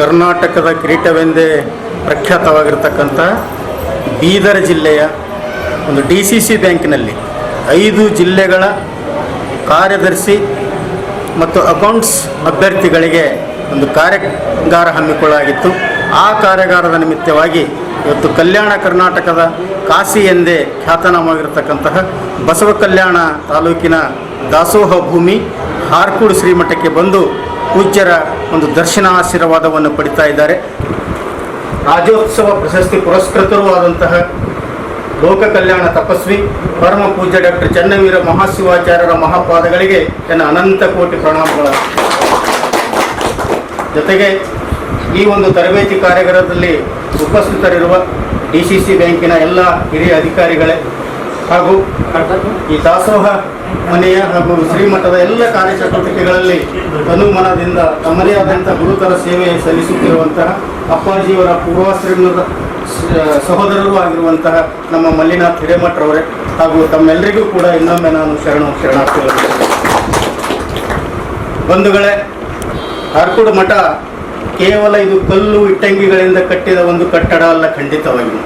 ಕರ್ನಾಟಕದ ಕಿರೀಟವೆಂದೇ ಪ್ರಖ್ಯಾತವಾಗಿರ್ತಕ್ಕಂಥ ಬೀದರ್ ಜಿಲ್ಲೆಯ ಒಂದು ಡಿ ಸಿ ಸಿ ಬ್ಯಾಂಕಿನಲ್ಲಿ ಐದು ಜಿಲ್ಲೆಗಳ ಕಾರ್ಯದರ್ಶಿ ಮತ್ತು ಅಕೌಂಟ್ಸ್ ಅಭ್ಯರ್ಥಿಗಳಿಗೆ ಒಂದು ಕಾರ್ಯಾಗಾರ ಹಮ್ಮಿಕೊಳ್ಳಲಾಗಿತ್ತು. ಆ ಕಾರ್ಯಾಗಾರದ ನಿಮಿತ್ತವಾಗಿ ಇವತ್ತು ಕಲ್ಯಾಣ ಕರ್ನಾಟಕದ ಕಾಶಿ ಎಂದೇ ಖ್ಯಾತನಾಮವಾಗಿರ್ತಕ್ಕಂತಹ ಬಸವ ಕಲ್ಯಾಣ ತಾಲೂಕಿನ ದಾಸೋಹ ಭೂಮಿ ಹಾರ್ಕೂಡು ಶ್ರೀಮಠಕ್ಕೆ ಬಂದು ಪೂಜ್ಯರ ಒಂದು ದರ್ಶನ ಆಶೀರ್ವಾದವನ್ನು ಪಡಿತಾ ಇದ್ದಾರೆ. ರಾಜ್ಯೋತ್ಸವ ಪ್ರಶಸ್ತಿ ಪುರಸ್ಕೃತರೂ ಆದಂತಹ ಲೋಕ ಕಲ್ಯಾಣ ತಪಸ್ವಿ, ಪರಮ ಪೂಜ್ಯ ಡಾಕ್ಟರ್ ಚನ್ನವೀರ ಮಹಾಶಿವಾಚಾರ್ಯರ ಮಹಾಪಾದಗಳಿಗೆ ನನ್ನ ಅನಂತ ಕೋಟಿ ಪ್ರಣಾಮಗಳ. ಜೊತೆಗೆ ಈ ಒಂದು ತರಬೇತಿ ಕಾರ್ಯಾಗಾರದಲ್ಲಿ ಉಪಸ್ಥಿತರಿರುವ ಡಿ ಸಿ ಸಿ ಬ್ಯಾಂಕಿನ ಎಲ್ಲ ಹಿರಿಯ ಅಧಿಕಾರಿಗಳೇ ಹಾಗೂ ಈ ದಾಸೋಹ ಮನೆಯ ಹಾಗೂ ಶ್ರೀಮಠದ ಎಲ್ಲ ಕಾರ್ಯಚಟುವಟಿಕೆಗಳಲ್ಲಿ ತನುಮನದಿಂದ ತಮ್ಮದೇ ಆದಂಥ ಗುರುತರ ಸೇವೆ ಸಲ್ಲಿಸುತ್ತಿರುವಂತಹ ಅಪ್ಪಾಜಿಯವರ ಪೂರ್ವಾಶ್ರಮದ ಸಹೋದರರು ಆಗಿರುವಂತಹ ನಮ್ಮ ಮಲ್ಲಿನಾಥ್ ಹಿರೇಮಠರವರೇ ಹಾಗೂ ತಮ್ಮೆಲ್ಲರಿಗೂ ಕೂಡ ಇನ್ನೊಮ್ಮೆ ನಾನು ಶರಣು ಶರಣಾರ್ಥಿಗಳು ಬಂಧುಗಳೇ ಹರ್ಕುಡು ಮಠ ಕೇವಲ ಇದು ಕಲ್ಲು ಇಟ್ಟಂಗಿಗಳಿಂದ ಕಟ್ಟಿದ ಒಂದು ಕಟ್ಟಡ ಅಲ್ಲ ಖಂಡಿತವಾಗಿ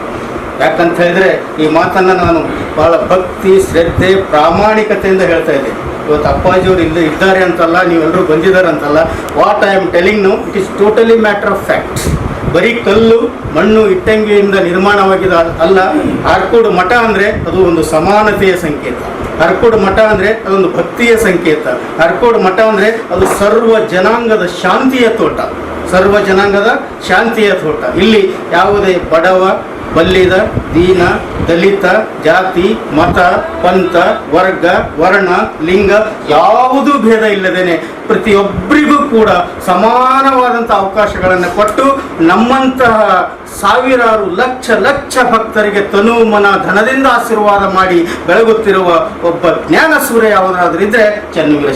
ಯಾಕಂತ ಹೇಳಿದ್ರೆ ಈ ಮಾತನ್ನು ನಾನು ಬಹಳ ಭಕ್ತಿ, ಶ್ರದ್ಧೆ, ಪ್ರಾಮಾಣಿಕತೆಯಿಂದ ಹೇಳ್ತಾ ಇದ್ದೆ ಇವತ್ತು ಅಪ್ಪಾಜಿಯವರು ಇಲ್ಲಿ ಇದ್ದಾರೆ ಅಂತಲ್ಲ ನೀವೆಲ್ಲರೂ ಬಂದಿದ್ದಾರೆ ಅಂತಲ್ಲ what I am telling no it is totally matter of fact ಬರೀ ಕಲ್ಲು, ಮಣ್ಣು, ಇಟ್ಟಂಗಿಯಿಂದ ನಿರ್ಮಾಣವಾಗಿದೆ ಅಲ್ಲ, ಹಾರ್ಕೋಡು ಮಠ ಅಂದರೆ ಅದು ಒಂದು ಸಮಾನತೆಯ ಸಂಕೇತ. ಹರ್ಕೋಡು ಮಠ ಅಂದರೆ ಅದೊಂದು ಭಕ್ತಿಯ ಸಂಕೇತ. ಹರ್ಕೋಡು ಮಠ ಅಂದರೆ ಅದು ಸರ್ವ ಜನಾಂಗದ ಶಾಂತಿಯ ತೋಟ. ಸರ್ವ ಜನಾಂಗದ ಶಾಂತಿಯ ತೋಟ. ಇಲ್ಲಿ ಯಾವುದೇ ಬಡವ ಬಲ್ಲಿದ ದೀನ, ದಲಿತ, ಜಾತಿ, ಮತ, ಪಂಥ, ವರ್ಗ, ವರ್ಣ, ಲಿಂಗ ಯಾವುದೂ ಭೇದ ಇಲ್ಲದೇನೆ ಪ್ರತಿಯೊಬ್ಬರಿಗೂ ಕೂಡ ಸಮಾನವಾದಂಥ ಅವಕಾಶಗಳನ್ನು ಕೊಟ್ಟು ನಮ್ಮಂತಹ ಸಾವಿರಾರು ಲಕ್ಷ ಲಕ್ಷ ಭಕ್ತರಿಗೆ ತನು ಮನ ಧನದಿಂದ ಆಶೀರ್ವಾದ ಮಾಡಿ ಬೆಳಗುತ್ತಿರುವ ಒಬ್ಬ ಜ್ಞಾನ ಸೂರ್ಯ ಯಾವುದಾದ್ರೂ ಇದ್ರೆ ಚನ್ನವೀರ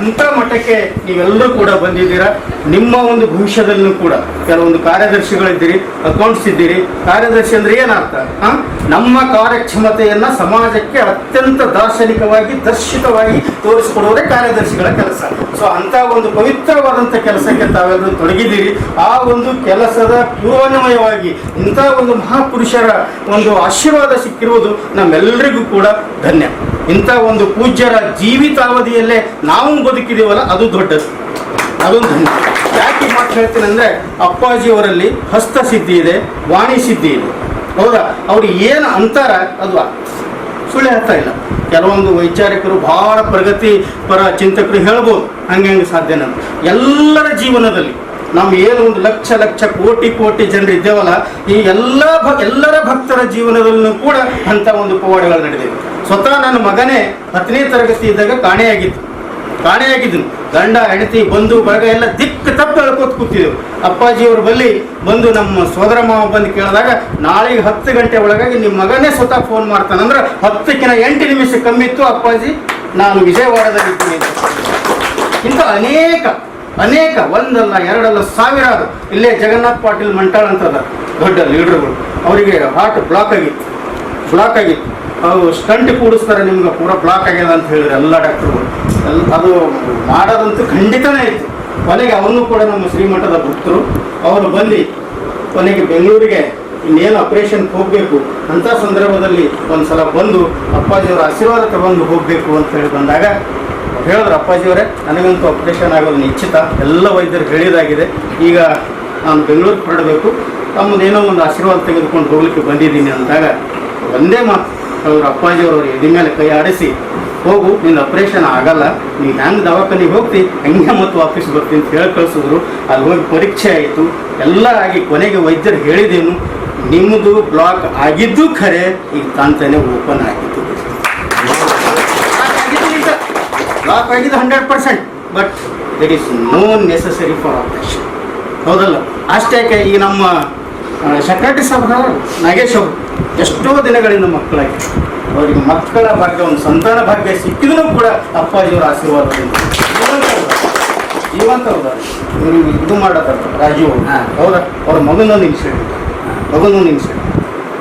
ಅಂಥ ಮಟ್ಟಕ್ಕೆ ನೀವೆಲ್ಲರೂ ಕೂಡ ಬಂದಿದ್ದೀರಾ? ನಿಮ್ಮ ಒಂದು ಭವಿಷ್ಯದಲ್ಲೂ ಕೂಡ ಕೆಲವೊಂದು ಕಾರ್ಯದರ್ಶಿಗಳಿದ್ದೀರಿ ಅಕೌಂಟ್ಸ್ ಇದ್ದೀರಿ. ಕಾರ್ಯದರ್ಶಿ ಅಂದ್ರೆ ಏನರ್ಥ? ನಮ್ಮ ಕಾರ್ಯಕ್ಷಮತೆಯನ್ನ ಸಮಾಜಕ್ಕೆ ಅತ್ಯಂತ ದಾರ್ಶನಿಕವಾಗಿ, ದರ್ಶಿತವಾಗಿ ತೋರಿಸಿಕೊಡುವುದೇ ಕಾರ್ಯದರ್ಶಿಗಳ ಕೆಲಸ. ಸೊ ಅಂತ ಒಂದು ಪವಿತ್ರವಾದಂಥ ಕೆಲಸಕ್ಕೆ ತಾವೆಲ್ಲರೂ ತೊಡಗಿದ್ದೀರಿ. ಆ ಒಂದು ಕೆಲಸದ ಪೂರ್ವನ್ವಯವಾಗಿ ಇಂಥ ಒಂದು ಮಹಾಪುರುಷರ ಒಂದು ಆಶೀರ್ವಾದ ಸಿಕ್ಕಿರುವುದು ನಮ್ಮೆಲ್ಲರಿಗೂ ಕೂಡ ಧನ್ಯ. ಇಂಥ ಒಂದು ಪೂಜ್ಯರ ಜೀವಿತಾವಧಿಯಲ್ಲೇ ನಾವು ಬದುಕಿದೀವಲ್ಲ ಅದು ದೊಡ್ಡದು. ಅದೊಂದು. ಯಾಕೆ ಮಾತ್ ಹೇಳ್ತೀನಿ ಅಂದ್ರೆ ಅಪ್ಪಾಜಿಯವರಲ್ಲಿ ಹಸ್ತಸಿದ್ಧಿ ಇದೆ, ವಾಣಿ ಸಿದ್ಧಿ ಇದೆ. ಹೌದಾ? ಅವ್ರು ಏನು ಅಂತಾರ ಅದು ಸುಳ್ಳು ಹೇಳ್ತಾ ಇಲ್ಲ. ಕೆಲವೊಂದು ವೈಚಾರಿಕರು ಬಹಳ ಪ್ರಗತಿ ಪರ ಚಿಂತಕರು ಹೇಳ್ಬೋದು, ಹಂಗೆ ಹಂಗೆ ಸಾಧ್ಯನ. ಎಲ್ಲರ ಜೀವನದಲ್ಲಿ ನಾವು ಏನು ಒಂದು ಲಕ್ಷ ಲಕ್ಷ, ಕೋಟಿ ಕೋಟಿ ಜನರು ಇದ್ದೇವಲ್ಲ, ಈ ಎಲ್ಲ ಭ, ಎಲ್ಲರ ಭಕ್ತರ ಜೀವನದಲ್ಲೂ ಕೂಡ ಅಂಥ ಒಂದು ಪವಾಡಗಳು ನಡೆದಿವೆ ಸ್ವತಃ ನನ್ನ ಮಗನೇ ಹತ್ತನೇ ತರಗತಿ ಇದ್ದಾಗ ಕಾಣೆಯಾಗಿತ್ತು. ಕಾಣೆಯಾಗಿದ್ದನು ಗಂಡ, ಹೆಂಡತಿ, ಬಂಧು, ಬಳಗ ಎಲ್ಲ ದಿಕ್ಕ ತಪ್ಪು ಹೇಳ್ಕೊತ ಕೂತಿದ್ದೆವು ಅಪ್ಪಾಜಿಯವ್ರ ಬಲ್ಲಿ ಬಂದು ನಮ್ಮ ಸೋದರ ಮಾವ ಬಂದು ಕೇಳಿದಾಗ, ನಾಳೆಗೆ ಹತ್ತು ಗಂಟೆ ಒಳಗಾಗಿ ನಿಮ್ಮ ಮಗನೇ ಸ್ವತಃ ಫೋನ್ ಮಾಡ್ತಾನಂದ್ರೆ ಹತ್ತಕ್ಕಿಂತ ಎಂಟು ನಿಮಿಷ ಕಮ್ಮಿ ಇತ್ತು, ಅಪ್ಪಾಜಿ, ನಾನು ವಿಜಯವಾಡದಲ್ಲಿದ್ದೀನಿ ಇಂಥ ಅನೇಕ ಅನೇಕ, ಒಂದಲ್ಲ, ಎರಡಲ್ಲ, ಸಾವಿರಾರು, ಇಲ್ಲೇ ಜಗನ್ನಾಥ್ ಪಾಟೀಲ್ ಮಂಟಾಳ್ ಅಂತದ ದೊಡ್ಡ ಲೀಡರ್ಗಳು. ಅವರಿಗೆ ಹಾರ್ಟ್ ಬ್ಲಾಕ್ ಆಗಿತ್ತು. ಬ್ಲಾಕ್ ಆಗಿತ್ತು. ಅವು ಸ್ಟಂಟ್ ಕೂಡಿಸ್ತಾರೆ ನಿಮ್ಗೆ ಪೂರ ಬ್ಲಾಕ್ ಆಗ್ಯದ ಅಂತ ಹೇಳಿದ್ರು ಎಲ್ಲ ಡಾಕ್ಟ್ರುಗಳು ಎಲ್ಲ ಅದು ಮಾಡೋದಂತೂ ಖಂಡಿತನೇ ಇತ್ತು. ಕೊನೆಗೆ ಅವನು ಕೂಡ ನಮ್ಮ ಶ್ರೀಮಠದ ಭಕ್ತರು. ಅವರು ಬಂದು ಕೊನೆಗೆ ಬೆಂಗಳೂರಿಗೆ ಇನ್ನೇನು ಆಪ್ರೇಷನ್ಗೆ ಹೋಗಬೇಕು, ಅಂಥ ಸಂದರ್ಭದಲ್ಲಿ ಒಂದು ಸಲ ಬಂದು ಅಪ್ಪಾಜಿಯವರ ಆಶೀರ್ವಾದ ತಗೊಂಡು ಹೋಗಬೇಕು ಅಂತ ಹೇಳಿ ಬಂದಾಗ ಹೇಳಿದ್ರು ಅಪ್ಪಾಜಿಯವರೇ, ನನಗಂತೂ ಆಪರೇಷನ್ ಆಗೋದು ನಿಶ್ಚಿತ. ಎಲ್ಲ ವೈದ್ಯರು ಹೇಳಿದಾಗಿದೆ. ಈಗ ನಾನು ಬೆಂಗಳೂರಿಗೆ ಹೊರಡಬೇಕು. ತಮ್ಮದೇನೋ ಒಂದು ಆಶೀರ್ವಾದ ತೆಗೆದುಕೊಂಡು ಹೋಗ್ಲಿಕ್ಕೆ ಬಂದಿದ್ದೀನಿ ಅಂದಾಗ ಒಂದೇ ಮಾತು. ಅವರು ಅಪ್ಪಾಜಿಯವರು ಎದೆ ಮೇಲೆ ಕೈ ಆಡಿಸಿ ಹೋಗು ನಿನ್ನ ಆಪರೇಷನ್ ಆಗಲ್ಲ ನೀನು ಹೆಂಗೆ ದವಾಖಾನಿಗೆ ಹೋಗ್ತಿ ಹಂಗೆ ಮತ್ತು ವಾಪಸ್ ಬರ್ತೀನಿ ಅಂತ ಹೇಳಿ ಕಳಿಸಿದ್ರು. ಅಲ್ಲಿ ಹೋಗಿ ಪರೀಕ್ಷೆ ಆಯಿತು. ಎಲ್ಲ ಆಗಿ ಕೊನೆಗೆ ವೈದ್ಯರು ಹೇಳಿದೇನು ನಿಮ್ಮದು ಬ್ಲಾಕ್ ಆಗಿದ್ದು ಖರೆ ಈಗ ತಾಂತಾನೆ ಓಪನ್ ಆಗಿತ್ತು ಬ್ಲಾಕ್ ಆಗಿದ್ದು hundred percent but that is no necessary for operation ಹೌದಲ್ಲ? ಅಷ್ಟೇ ಈಗ ನಮ್ಮ ಸೆಕ್ರೆಟರಿ ಸಾಹೇಬ್ ನಾಗೇಶ್ ಅವರು ಎಷ್ಟೋ ದಿನಗಳಿಂದ ಮಕ್ಕಳಾಗಿ. ಅವರಿಗೆ ಮಕ್ಕಳ ಭಾಗ್ಯ ಒಂದು ಸಂತಾನ ಭಾಗ್ಯ ಸಿಕ್ಕಿದ್ರು ಕೂಡ ಅಪ್ಪಾಜಿಯವರ ಆಶೀರ್ವಾದದಿಂದ. ಜೀವಂತ ಇವ್ರು ಇದು ಮಾಡೋದಲ್ಲ ರಾಜೀವ್. ಹೌದಾ? ಅವ್ರ ಮಗನ ನಿಮಿಷ ಮಗನ ನಿಮಿಷ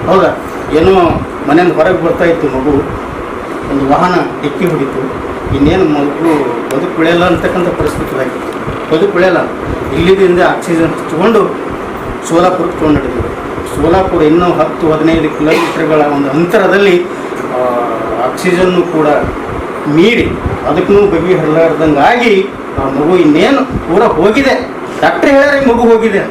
ಹೌದಾ? ಏನೋ ಮನೆಯಿಂದ ಹೊರಗೆ ಬರ್ತಾ ಇತ್ತು ಮಗು. ಒಂದು ವಾಹನ ಡಿಕ್ಕಿ ಹೊಡಿತು. ಇನ್ನೇನು ಮಗು ಬದುಕುಳಿಯಲ್ಲ ಅಂತಕ್ಕಂಥ ಪರಿಸ್ಥಿತಿ ಆಗಿತ್ತು. ಬದುಕುಳಿಯಲ್ಲ ಇಲ್ಲಿದಿಂದ ಆಕ್ಸಿಜನ್ ಹಚ್ಕೊಂಡು ಸೋಲಾಪುರಕ್ಕೆ ತೊಗೊಂಡು ನಡೆದಿದ್ರು. ಸೋಲಾಪುರ ಇನ್ನೂ ಹತ್ತು ಹದಿನೈದು ಕಿಲೋಮೀಟರ್ಗಳ ಒಂದು ಅಂತರದಲ್ಲಿ ಆಕ್ಸಿಜನ್ನು ಕೂಡ ಮೀರಿ ಅದಕ್ಕೂ ಬಗೆ ಹರಲಾರ್ದಂಗಾಗಿ ಆ ಮಗು ಇನ್ನೇನು ಪೂರ ಹೋಗಿದೆ ಡಾಕ್ಟ್ರ್ ಹೇಳ್ಯಾರ ಮಗು ಹೋಗಿದೆ.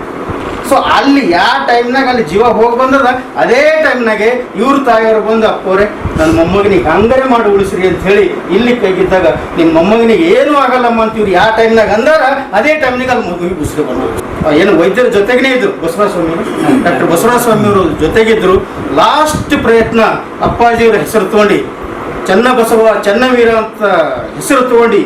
ಸೊ ಅಲ್ಲಿ ಯಾವ ಟೈಮ್ನಾಗ ಅಲ್ಲಿ ಜೀವ ಹೋಗಿ ಬಂದದ, ಅದೇ ಟೈಮ್ನಾಗೆ ಇವ್ರ ತಾಯಿಯವರು ಬಂದು ಅಪ್ಪವ್ರೆ ನನ್ನ ಮೊಮ್ಮಗನಿಗೆ ಹಂಗರೆ ಮಾಡಿ ಉಳಿಸ್ರಿ ಅಂತ ಹೇಳಿ ಇಲ್ಲಿ ಕೈಗಿದ್ದಾಗ ನಿಮ್ಮ ಮೊಮ್ಮಗನಿಗೆ ಏನೂ ಆಗಲ್ಲಮ್ಮ ಅಂತ ಇವ್ರು ಯಾವ ಟೈಮ್ನಾಗ ಅಂದಾರ, ಅದೇ ಟೈಮ್ನಾಗ ಅಲ್ಲಿ ಮಗುವಿಗೆ ಉಸಿರು ಬಂದರು ಏನು ವೈದ್ಯರ ಜೊತೆಗೇ ಇದ್ರು ಬಸವರಾಜ ಸ್ವಾಮಿ ಡಾಕ್ಟರ್ ಬಸವರಾಜ ಸ್ವಾಮಿ ಅವರು ಜೊತೆಗಿದ್ರು. ಲಾಸ್ಟ್ ಪ್ರಯತ್ನ ಅಪ್ಪಾಜಿಯವರ ಹೆಸರು ತಗೊಂಡು, ಚನ್ನಬಸವ ಬಸವ ಚೆನ್ನವೀರ ಅಂತ ಹೆಸರು ತಗೊಂಡು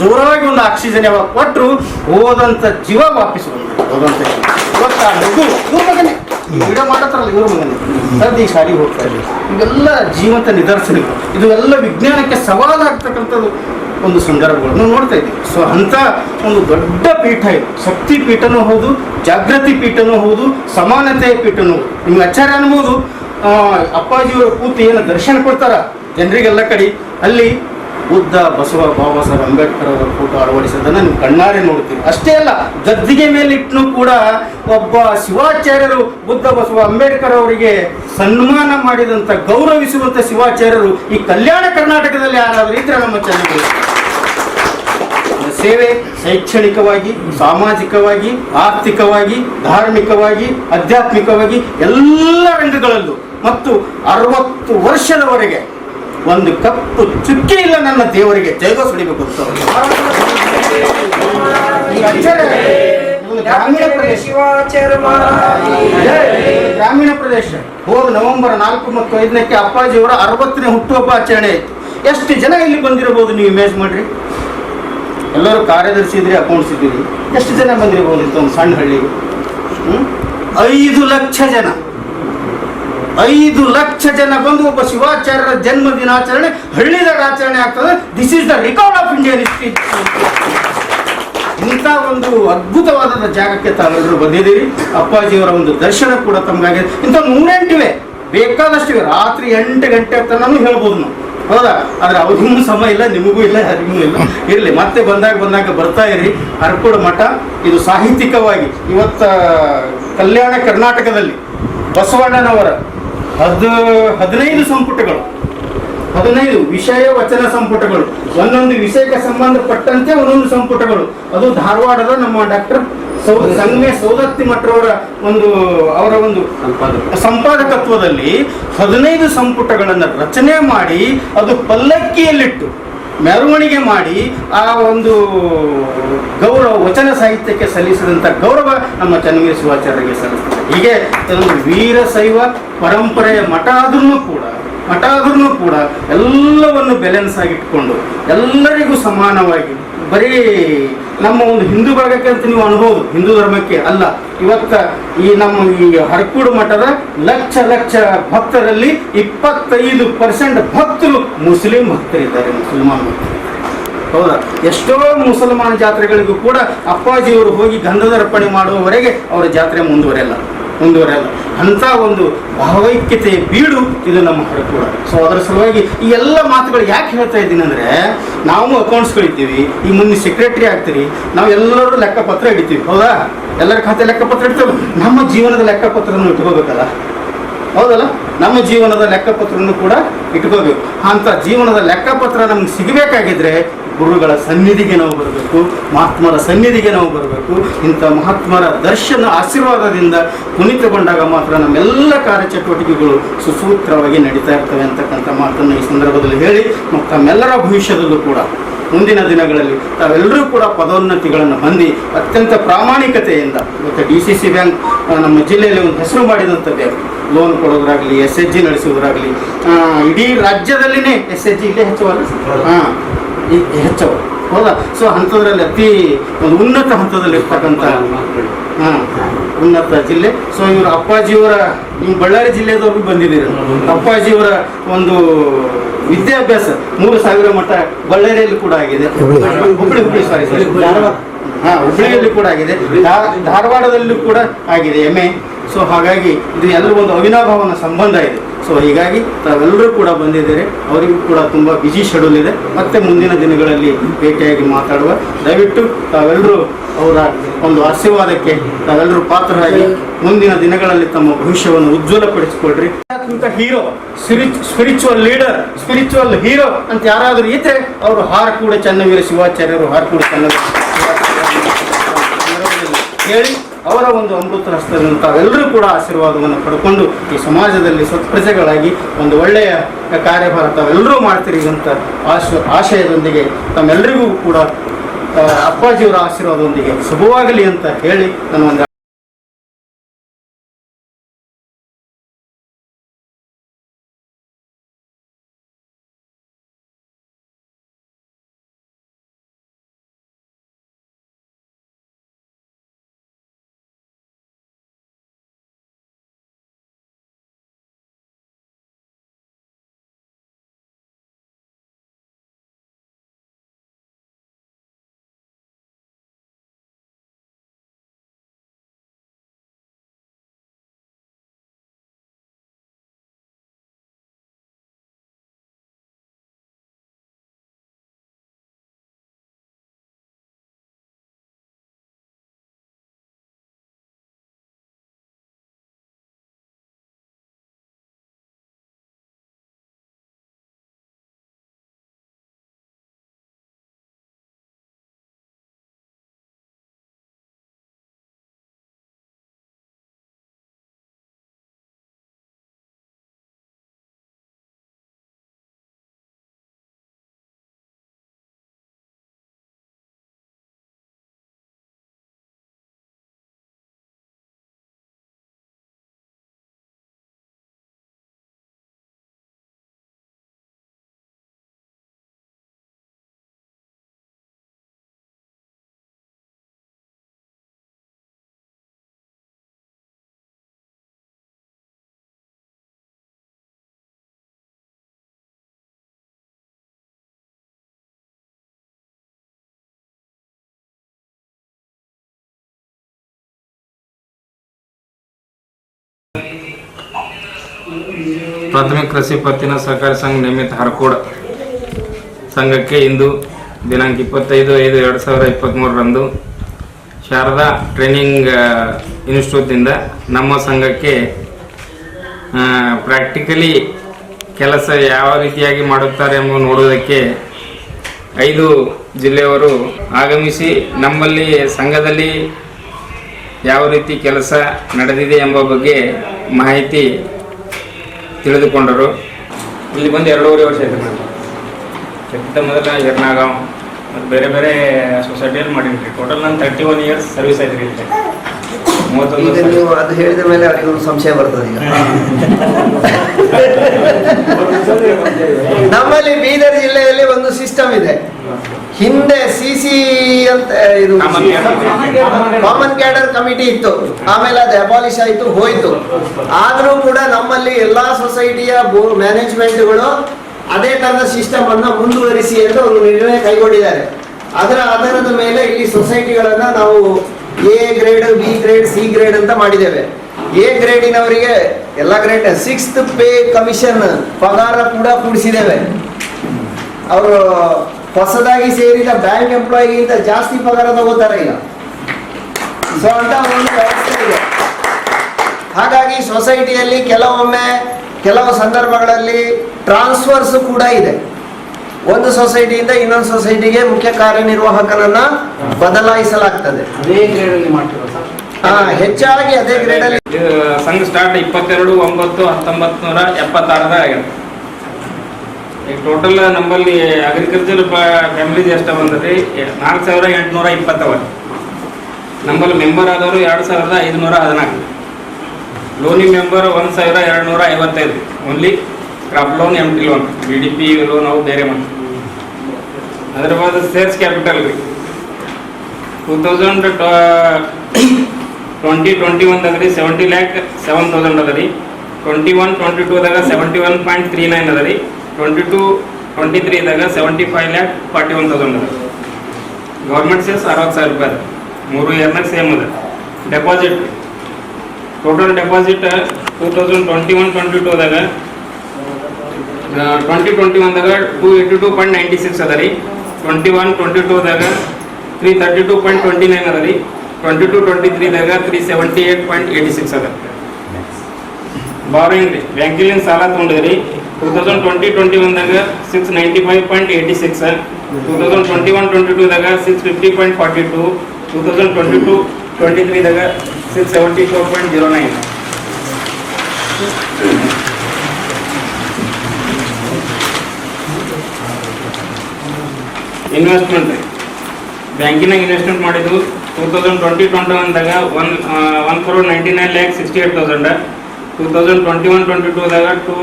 ಜೋರಾಗಿ ಒಂದು ಆಕ್ಸಿಜನ್ ಯಾವಾಗ ಕೊಟ್ಟರು ಹೋದಂಥ ಜೀವ ವಾಪಸ್ ಬಂದ್ರು ಜೀವ. ಮಗು ಇವ್ರ ಮಗನೇ. ವಿಡಿಯೋ ಮಾಡತ್ತಾರಲ್ಲ ಇವ್ರ ಮಗನೇ. ಈ ಶಾಲೆಗೆ ಹೋಗ್ತಾ ಇದೆ ಇವೆಲ್ಲ ಜೀವಂತ ನಿದರ್ಶನಗಳು. ಇದು ಎಲ್ಲ ವಿಜ್ಞಾನಕ್ಕೆ ಸವಾಲಾಗ್ತಕ್ಕಂಥದ್ದು ಒಂದು ಸಂದರ್ಭಗಳನ್ನು ನೋಡ್ತಾ ಇದ್ದೀವಿ. ಸೊ ಅಂಥ ಒಂದು ದೊಡ್ಡ ಪೀಠ ಇದು. ಶಕ್ತಿ ಪೀಠನೂ ಹೌದು ಜಾಗೃತಿ ಪೀಠನೂ ಹೌದು ಸಮಾನತೆಯ ಪೀಠನೂ ಹೌದು. ನಿಮ್ಗೆ ಆಚಾರ್ಯ ಅನ್ಬೋದು ಅಪ್ಪಾಜಿಯವರು ಕೂತು ಏನು ದರ್ಶನ ಕೊಡ್ತಾರ. ಜನರಿಗೆಲ್ಲ ಕಡೆ. ಅಲ್ಲಿ ಬುದ್ಧ, ಬಸವ, ಬಾಬಾ ಸಾಹೇಬ್ ಅಂಬೇಡ್ಕರ್ ಅವರ ಫೋಟೋ ಅಳವಡಿಸೋದನ್ನ ನೀವು ಕಣ್ಣಾರೆ ನೋಡ್ತೀರಿ. ಅಷ್ಟೇ ಅಲ್ಲ, ಗದ್ದಿಗೆ ಮೇಲೆ ಇಟ್ಟನು ಕೂಡ ಒಬ್ಬ ಶಿವಾಚಾರ್ಯರು, ಬುದ್ಧ, ಬಸವ, ಅಂಬೇಡ್ಕರ್ ಅವರಿಗೆ ಸನ್ಮಾನ ಮಾಡಿದಂತ, ಗೌರವಿಸುವಂತ ಶಿವಾಚಾರ್ಯರು ಈ ಕಲ್ಯಾಣ ಕರ್ನಾಟಕದಲ್ಲಿ ಯಾರಾದ್ರೂ ಇದ್ರೆ ನಮ್ಮ ಚೆನ್ನಾಗಿ ಸೇವೆ ಶೈಕ್ಷಣಿಕವಾಗಿ, ಸಾಮಾಜಿಕವಾಗಿ, ಆರ್ಥಿಕವಾಗಿ, ಧಾರ್ಮಿಕವಾಗಿ, ಆಧ್ಯಾತ್ಮಿಕವಾಗಿ ಎಲ್ಲ ರಂಗಗಳಲ್ಲೂ ಮತ್ತು ಅರವತ್ತು ವರ್ಷದವರೆಗೆ ಒಂದು ಕಪ್ಪು ಚುಕ್ಕೆ ಇಲ್ಲ ನನ್ನ ದೇವರಿಗೆ. ಜೈವ ಸುಡಿಬೇಕು ಅಂತ. ಗ್ರಾಮೀಣ ಪ್ರದೇಶ. ಗ್ರಾಮೀಣ ಪ್ರದೇಶ. ಹೋದ ನವೆಂಬರ್ ನಾಲ್ಕು ಮತ್ತು ಐದನೇಕ್ಕೆ ಅಪ್ಪಾಜಿಯವರ ಅರವತ್ತನೇ ಹುಟ್ಟುಹಬ್ಬ ಆಚರಣೆ ಆಯ್ತು. ಎಷ್ಟು ಜನ ಇಲ್ಲಿ ಬಂದಿರಬಹುದು ನೀವು ಇಮೇಜ್ ಮಾಡ್ರಿ? ಎಲ್ಲರೂ ಕಾರ್ಯದರ್ಶಿ ಇದ್ರಿ ಅಕೌಂಟ್ಸ್ ಇದ್ದೀರಿ. ಎಷ್ಟು ಜನ ಬಂದಿರಬಹುದು ಇತ್ತು ಒಂದು ಸಣ್ಣ ಹಳ್ಳಿಗೆ? ಐದು ಲಕ್ಷ ಜನ. ಐದು ಲಕ್ಷ ಜನ ಬಂದು ಒಬ್ಬ ಶಿವಾಚಾರ್ಯರ ಜನ್ಮ ದಿನಾಚರಣೆ ಹಳ್ಳಿದಾಗ ಆಚರಣೆ ಆಗ್ತದೆ. This is the record of Indian history ಇಂಥ ಒಂದು ಅದ್ಭುತವಾದ ಜಾಗಕ್ಕೆ ತಾವೆಲ್ಲರೂ ಬಂದಿದ್ದೀರಿ. ಅಪ್ಪಾಜಿಯವರ ಒಂದು ದರ್ಶನ ಕೂಡ ತಮಗಾಗಿದೆ ಇಂಥ ನೂರೆಂಟಿವೆ. ಬೇಕಾದಷ್ಟಿವೆ ರಾತ್ರಿ ಎಂಟು ಗಂಟೆ ತನೂ ಹೇಳ್ಬೋದು ನಾವು ಹೌದಾ? ಆದ್ರೆ ಅವ್ರಿಗೂ ಸಮಯ ಇಲ್ಲ, ನಿಮಗೂ ಇಲ್ಲ, ಯಾರಿಗೂ ಇಲ್ಲ. ಇರಲಿ, ಮತ್ತೆ ಬಂದಾಗ ಬಂದಾಗ ಬರ್ತಾ ಇರಿ. ಅರ್ಕುಡ ಮಠ, ಇದು ಸಾಹಿತ್ಯಿಕವಾಗಿ. ಇವತ್ತ, ಕಲ್ಯಾಣ ಕರ್ನಾಟಕದಲ್ಲಿ ಬಸವಣ್ಣನವರ ಹದ್ ಹದಿನೈದು ಸಂಪುಟಗಳು. ಹದಿನೈದು ವಿಷಯ ವಚನ ಸಂಪುಟಗಳು. ಒಂದೊಂದು ವಿಷಯಕ್ಕೆ ಸಂಬಂಧಪಟ್ಟಂತೆ ಒಂದೊಂದು ಸಂಪುಟಗಳು. ಅದು ಧಾರವಾಡದ ನಮ್ಮ ಡಾಕ್ಟರ್ ಸೌ ಸಂಗಮೆ ಸೌದತ್ತಿ ಮಠರವರ ಒಂದು ಅವರ ಒಂದು ಸಂಪಾದಕತ್ವದಲ್ಲಿ ಹದಿನೈದು ಸಂಪುಟಗಳನ್ನು ರಚನೆ ಮಾಡಿ ಅದು ಪಲ್ಲಕ್ಕಿಯಲ್ಲಿಟ್ಟು ಮೆರವಣಿಗೆ ಮಾಡಿ ಆ ಒಂದು ಗೌರವ, ವಚನ ಸಾಹಿತ್ಯಕ್ಕೆ ಸಲ್ಲಿಸಿದಂಥ ಗೌರವ ನಮ್ಮ ಚನ್ನವೀರ ಶಿವಾಚಾರ್ಯರಿಗೆ ಸಲ್ಲಿಸ್ತದೆ. ಹೀಗೆ ವೀರ ಶೈವ, ಪರಂಪರೆಯ ಮಠ ಆದ್ರೂ ಕೂಡ ಮಠ ಆದ್ರೂ ಕೂಡ ಎಲ್ಲವನ್ನು ಬ್ಯಾಲೆನ್ಸ್ ಆಗಿಟ್ಕೊಂಡು ಎಲ್ಲರಿಗೂ ಸಮಾನವಾಗಿ ಬರೀ ನಮ್ಮ ಒಂದು ಹಿಂದೂ ಬಳಗಕ್ಕೆ ಅಂತ ನೀವು ಅನುಭವ ಹಿಂದೂ ಧರ್ಮಕ್ಕೆ ಅಲ್ಲ. ಇವತ್ತ ಈ ನಮ್ಮ ಈ ಹರಕೂಡು ಮಠದ ಲಕ್ಷ ಲಕ್ಷ ಭಕ್ತರಲ್ಲಿ ಇಪ್ಪತ್ತೈದು ಪರ್ಸೆಂಟ್ ಭಕ್ತರು ಮುಸ್ಲಿಂ ಭಕ್ತರಿದ್ದಾರೆ ಮುಸಲ್ಮಾನ್ ಹೌದಾ? ಎಷ್ಟೋ ಮುಸಲ್ಮಾನ ಜಾತ್ರೆಗಳಿಗೂ ಕೂಡ ಅಪ್ಪಾಜಿಯವರು ಹೋಗಿ ಗಂಧದರ್ಪಣೆ ಮಾಡುವವರೆಗೆ ಅವರ ಜಾತ್ರೆ ಮುಂದುವರೆಯಲ್ಲ. ಮುಂದುವರೆಯಲ್ಲ ಅಂಥ ಒಂದು ಭಾವೈಕ್ಯತೆಯ ಬೀಡು ಇದು ನಮ್ಮ ಹರಕೂಡ ಸೊ ಅದರ ಸಲುವಾಗಿ ಈ ಎಲ್ಲ ಮಾತುಗಳು ಯಾಕೆ ಹೇಳ್ತಾ ಇದ್ದೀನಿ ಅಂದರೆ, ನಾವು ಅಕೌಂಟ್ಸ್ಗಳಿದ್ದೀವಿ ಈ ಮುಂದೆ ಸೆಕ್ರೆಟರಿ ಆಗ್ತೀರಿ, ನಾವು ಎಲ್ಲರೂ ಲೆಕ್ಕಪತ್ರ ಇಡ್ತೀವಿ ಹೌದಾ? ಎಲ್ಲರ ಖಾತೆ ಲೆಕ್ಕಪತ್ರ ಇಡ್ತೇವೆ ನಮ್ಮ ಜೀವನದ ಲೆಕ್ಕಪತ್ರವನ್ನು ಇಟ್ಕೋಬೇಕಲ್ಲ. ಹೌದಲ್ಲ? ನಮ್ಮ ಜೀವನದ ಲೆಕ್ಕಪತ್ರವನ್ನು ಕೂಡ ಇಟ್ಕೋಬೇಕು. ಅಂತ ಜೀವನದ ಲೆಕ್ಕಪತ್ರ ನಮ್ಗೆ ಸಿಗಬೇಕಾಗಿದ್ರೆ ಗುರುಗಳ ಸನ್ನಿಧಿಗೆ ನಾವು ಬರಬೇಕು ಮಹಾತ್ಮರ ಸನ್ನಿಧಿಗೆ ನಾವು ಬರಬೇಕು ಇಂಥ ಮಹಾತ್ಮರ ದರ್ಶನ ಆಶೀರ್ವಾದದಿಂದ ಪುನೀತಗೊಂಡಾಗ ಮಾತ್ರ ನಮ್ಮೆಲ್ಲ ಕಾರ್ಯಚಟುವಟಿಕೆಗಳು ಸುಸೂತ್ರವಾಗಿ ನಡೀತಾ ಇರ್ತವೆ ಅಂತಕ್ಕಂಥ ಮಾತನ್ನು ಈ ಸಂದರ್ಭದಲ್ಲಿ ಹೇಳಿ ಮತ್ತು ತಮ್ಮೆಲ್ಲರ ಭವಿಷ್ಯದಲ್ಲೂ ಕೂಡ ಮುಂದಿನ ದಿನಗಳಲ್ಲಿ ತಾವೆಲ್ಲರೂ ಕೂಡ ಪದೋನ್ನತಿಗಳನ್ನು ಹೊಂದಿ ಅತ್ಯಂತ ಪ್ರಾಮಾಣಿಕತೆಯಿಂದ ಇವತ್ತು ಡಿ ಸಿ ಸಿ ಬ್ಯಾಂಕ್ ನಮ್ಮ ಜಿಲ್ಲೆಯಲ್ಲಿ ಒಂದು ಹೆಸರು ಮಾಡಿದಂಥ ಬ್ಯಾಂಕ್ ಲೋನ್ ಕೊಡೋದ್ರಾಗಲಿ ಎಸ್ ಎಚ್ ಜಿ ನಡೆಸೋದ್ರಾಗಲಿ ಇಡೀ ರಾಜ್ಯದಲ್ಲಿನೇ ಎಸ್ ಎಚ್ ಜಿ ಇಲ್ಲೇ ಹೆಚ್ಚುವಲ್ಲ ಹಾಂ. ಹೆಚ್ಚವ ಹೌದಾ? ಸೊ ಅಂಥದ್ರಲ್ಲಿ ಅತಿ ಒಂದು ಉನ್ನತ ಹಂತದಲ್ಲಿ ಇರ್ತಕ್ಕಂಥ ಹಾಂ ಉನ್ನತ ಜಿಲ್ಲೆ. ಸೊ ಇವರು ಅಪ್ಪಾಜಿಯವರ ನೀವು ಬಳ್ಳಾರಿ ಜಿಲ್ಲೆದವ್ರು ಬಂದಿದ್ದೀರಿ. ಅಪ್ಪಾಜಿಯವರ ಒಂದು ವಿದ್ಯಾಭ್ಯಾಸ ಮೂರು ಸಾವಿರ ಮಠ ಬಳ್ಳಾರಿಯಲ್ಲಿ ಕೂಡ ಆಗಿದೆ. ಹುಬ್ಳಿ. ಹುಬ್ಳಿ ಸಾರಿ ಸಾರಿ ಹಾ ಹುಬ್ಳಿಯಲ್ಲಿ ಕೂಡ ಆಗಿದೆ. ಧಾರವಾಡದಲ್ಲೂ ಕೂಡ ಆಗಿದೆ. ಎಂ ಎ ಸೊ ಹಾಗಾಗಿ ಇದು ಎಲ್ಲರೂ ಒಂದು ಅವಿನಾಭಾವನ ಸಂಬಂಧ ಇದೆ. ಸೊ ಹೀಗಾಗಿ ತಾವೆಲ್ಲರೂ ಕೂಡ ಬಂದಿದ್ದಾರೆ. ಅವರಿಗೂ ಕೂಡ ತುಂಬ ಬಿಜಿ ಶೆಡ್ಯೂಲ್ ಇದೆ. ಮತ್ತೆ ಮುಂದಿನ ದಿನಗಳಲ್ಲಿ ಭೇಟಿಯಾಗಿ ಮಾತಾಡುವ. ದಯವಿಟ್ಟು ತಾವೆಲ್ಲರೂ ಅವರ ಒಂದು ಆಶೀರ್ವಾದಕ್ಕೆ ತಾವೆಲ್ಲರೂ ಪಾತ್ರರಾಗಿ ಮುಂದಿನ ದಿನಗಳಲ್ಲಿ ತಮ್ಮ ಭವಿಷ್ಯವನ್ನು ಉಜ್ವಲಪಡಿಸಿಕೊಳ್ರಿ. ಆಧ್ಯಾತ್ಮಿಕ hero spiritual leader spiritual hero ಅಂತ ಯಾರಾದರೂ ಇದ್ರೆ ಅವರು ಹಾರ ಕೂಡ ಚೆನ್ನವೀರ ಶಿವಾಚಾರ್ಯರು, ಹಾರ ಕೂಡ ಚೆನ್ನವೀರ ಹೇಳಿ ಅವರ ಒಂದು ಅಮೃತ ಹಸ್ತದಿಂದ ತಾವೆಲ್ಲರೂ ಕೂಡ ಆಶೀರ್ವಾದವನ್ನು ಪಡ್ಕೊಂಡು ಈ ಸಮಾಜದಲ್ಲಿ ಸತ್ಪ್ರಜೆಗಳಾಗಿ ಒಂದು ಒಳ್ಳೆಯ ಕಾರ್ಯಭಾರ ತಾವೆಲ್ಲರೂ ಮಾಡ್ತೀರಿ ಅಂತ ಆಶ, ಆಶಯದೊಂದಿಗೆ ತಮ್ಮೆಲ್ಲರಿಗೂ ಕೂಡ ಅಪ್ಪಾಜಿಯವರ ಆಶೀರ್ವಾದದೊಂದಿಗೆ ಶುಭವಾಗಲಿ ಅಂತ ಹೇಳಿ ನನ್ನ ಒಂದು ಪ್ರಾಥಮಿಕ ಕೃಷಿ ಪತ್ತಿನ ಸಹಕಾರಿ ಸಂಘ ನಿಯಮಿತ ಹರಕೋಡ ಸಂಘಕ್ಕೆ ಇಂದು ದಿನಾಂಕ ಇಪ್ಪತ್ತೈದು ಐದು ಎರಡು ಸಾವಿರ ಇಪ್ಪತ್ತ್ಮೂರರಂದು ಶಾರದಾ ಟ್ರೈನಿಂಗ್ ಇನ್ಸ್ಟಿಟ್ಯೂಟ್ನಿಂದ ನಮ್ಮ ಸಂಘಕ್ಕೆ ಪ್ರಾಕ್ಟಿಕಲಿ ಕೆಲಸ ಯಾವ ರೀತಿಯಾಗಿ ಮಾಡುತ್ತಾರೆ ಎಂಬ ನೋಡುವುದಕ್ಕೆ ಐದು ಜಿಲ್ಲೆಯವರು ಆಗಮಿಸಿ ನಮ್ಮಲ್ಲಿ ಸಂಘದಲ್ಲಿ ಯಾವ ರೀತಿ ಕೆಲಸ ನಡೆದಿದೆ ಎಂಬ ಬಗ್ಗೆ ಮಾಹಿತಿ ತಿಳಿದುಕೊಂಡರು. ಇಲ್ಲಿ ಬಂದು ಎರಡೂವರೆ ವರ್ಷ ಆಯ್ತು ನಾನು ಮೊದಲ ಎರ್ನಾಗಾಂವ್, ಮತ್ತು ಬೇರೆ ಬೇರೆ ಸೊಸೈಟಿಯಲ್ಲಿ ಮಾಡೀನಿ ಟೋಟಲ್ ನಾನು ತರ್ಟಿ ಒನ್ ಇಯರ್ಸ್ ಸರ್ವಿಸ್ ಆಯ್ತು ರೀ ಇಲ್ಲಿ. ಈಗ ನೀವು ಅದು ಹೇಳಿದ ಮೇಲೆ ಅವರಿಗೆ ಒಂದು ಸಂಶಯ ಬರ್ತದೆ ಈಗ. ನಮ್ಮಲ್ಲಿ ಬೀದರ್ ಜಿಲ್ಲೆಯಲ್ಲಿ ಒಂದು ಸಿಸ್ಟಮ್ ಇದೆ. ಹಿಂದೆ ಸಿ ಸಿ ಅಂತ ಇದು ಕಾಮನ್ ಕ್ಯಾಡರ್ ಕಮಿಟಿ ಇತ್ತು. ಆಮೇಲೆ ಅದು ಅಬಾಲಿಷ್ ಆಯಿತು ಹೋಯಿತು. ಆದರೂ ಕೂಡ ನಮ್ಮಲ್ಲಿ ಎಲ್ಲಾ ಸೊಸೈಟಿಯ ಮ್ಯಾನೇಜ್ಮೆಂಟ್ಗಳು ಅದೇ ತರದ ಸಿಸ್ಟಮ್ ಅನ್ನ ಮುಂದುವರಿಸಿ ಅಂತ ಒಂದು ನಿರ್ಣಯ ಕೈಗೊಂಡಿದ್ದಾರೆ. ಅದರ ಆಧಾರದ ಮೇಲೆ ಇಲ್ಲಿ ಸೊಸೈಟಿಗಳನ್ನ ನಾವು A grade B grade C grade ಅಂತ ಮಾಡಿದ್ದೇವೆ. ಎ ಗ್ರೇಡಿನವರಿಗೆ ಎಲ್ಲ ಗ್ರೇಡ್ ಸಿಕ್ಸ್ತ್ ಪೇ ಕಮಿಷನ್ ಪಗಾರ ಕೂಡ ಕೂಡಿಸಿದ್ದೇವೆ. ಅವರು ಹೊಸದಾಗಿ ಸೇರಿದ ಬ್ಯಾಂಕ್ ಎಂಪ್ಲಾಯಿಗಿಂತ ಜಾಸ್ತಿ ಪಗಾರ ತಗೋತಾರೆ ಈಗ. ಸೊ ಅಂತ ಒಂದು ವ್ಯವಸ್ಥೆ ಇದೆ. ಹಾಗಾಗಿ ಸೊಸೈಟಿಯಲ್ಲಿ ಕೆಲವೊಮ್ಮೆ, ಕೆಲವು ಸಂದರ್ಭಗಳಲ್ಲಿ ಟ್ರಾನ್ಸ್ಫರ್ಸ್ ಕೂಡ ಇದೆ. ಒಂದು ಸೊಸೈಟಿಯಿಂದ ಇನ್ನೊಂದು ಸೊಸೈಟಿಗೆ ಮುಖ್ಯ ಕಾರ್ಯನಿರ್ವಾಹಕನನ್ನ ಬದಲಾಯಿಸಲಾಗ್ತದೆ. ಹೆಚ್ಚಾಗಿ ಅದೇ ಗ್ರೇಡ್ ಅಲ್ಲಿ. ಸಂಘ ಸ್ಟಾರ್ಟ್ ಇಪ್ಪತ್ತೆರಡು ಒಂಬತ್ತು ಹತ್ತೊಂಬತ್ತು ನೂರ ಎಪ್ಪತ್ತಾರದಾಗ ಆಗ್ಯದ ಈಗ ಟೋಟಲ್ ನಮ್ಮಲ್ಲಿ ಅಗ್ರಿಕಲ್ಚರ್ ಫ್ಯಾಮಿಲೀಸ್ ಎಷ್ಟು ಬಂದದ್ರಿ. ನಾಲ್ಕು ಸಾವಿರ ಎಂಟುನೂರ ಇಪ್ಪತ್ತವ ನಮ್ಮಲ್ಲಿ ಮೆಂಬರ್ ಆದವರು ಎರಡು ಸಾವಿರದ ಐದುನೂರ ಹದಿನಾಲ್ಕು. ಲೋನಿ ಮೆಂಬರ್ ಒಂದು ಸಾವಿರ ಎರಡು ನೂರ ಐವತ್ತೈದು. Only crop loan M T loan B D P loan ಅವು ಬೇರೆ ಮಾಡ್ತೀವಿ ಅದ್ರ ಬಾದ ಸೇಲ್ಸ್ ಕ್ಯಾಪಿಟಲ್ ರೀ ಟೂ ತೌಸಂಡ್ ಟ್ವೆಂಟಿ ಟ್ವೆಂಟಿ ಒನ್ದಾಗ ರೀ ಸೆವೆಂಟಿ ಲ್ಯಾಕ್ ಸೆವೆನ್ ತೌಸಂಡ್ ಅದ ರೀ twenty one twenty ಟೂದಾಗ seventy one point three nine ಅದ ರೀ twenty two twenty ತ್ರೀದಾಗ seventy five lakh forty one thousand ಅದ ಗೌರ್ಮೆಂಟ್ ಸೇಲ್ಸ್ ಅರವತ್ತು ಸಾವಿರ ರೂಪಾಯಿ ಅದ ಮೂರು ಇಯರ್ನಾಗ ಸೇಮ್ ಅದ deposit total deposit two thousand twenty one twenty ಟೂದಾಗ twenty twenty ಒನ್ದಾಗ two eighty two point ninety six ಅದ ರೀ twenty one twenty ಟೂದಾಗ three thirty two point twenty nine ಅದ ರೀ twenty two twenty ತ್ರೀದಾಗ three seventy eight point eighty six ಅದ borrowing ರೀ ಬ್ಯಾಂಕಿಲಿಂದ ಸಾಲ ತೊಗೊಂಡಿದ್ರಿ two thousand twenty twenty ಒನ್ದಾಗ six ninety five point eighty six two thousand twenty one twenty ಟೂದಾಗ six fifty point forty two two thousand twenty two twenty ತ್ರೀದಾಗ six seventy four point zero nine investment ರೀ ಬ್ಯಾಂಕಿನಾಗ investment ಮಾಡಿದ್ದು two thousand twenty twenty ಒನ್ದಾಗ one one crore ninety nine lakh sixty eight thousand two thousand twenty one twenty ಟೂದಾಗ two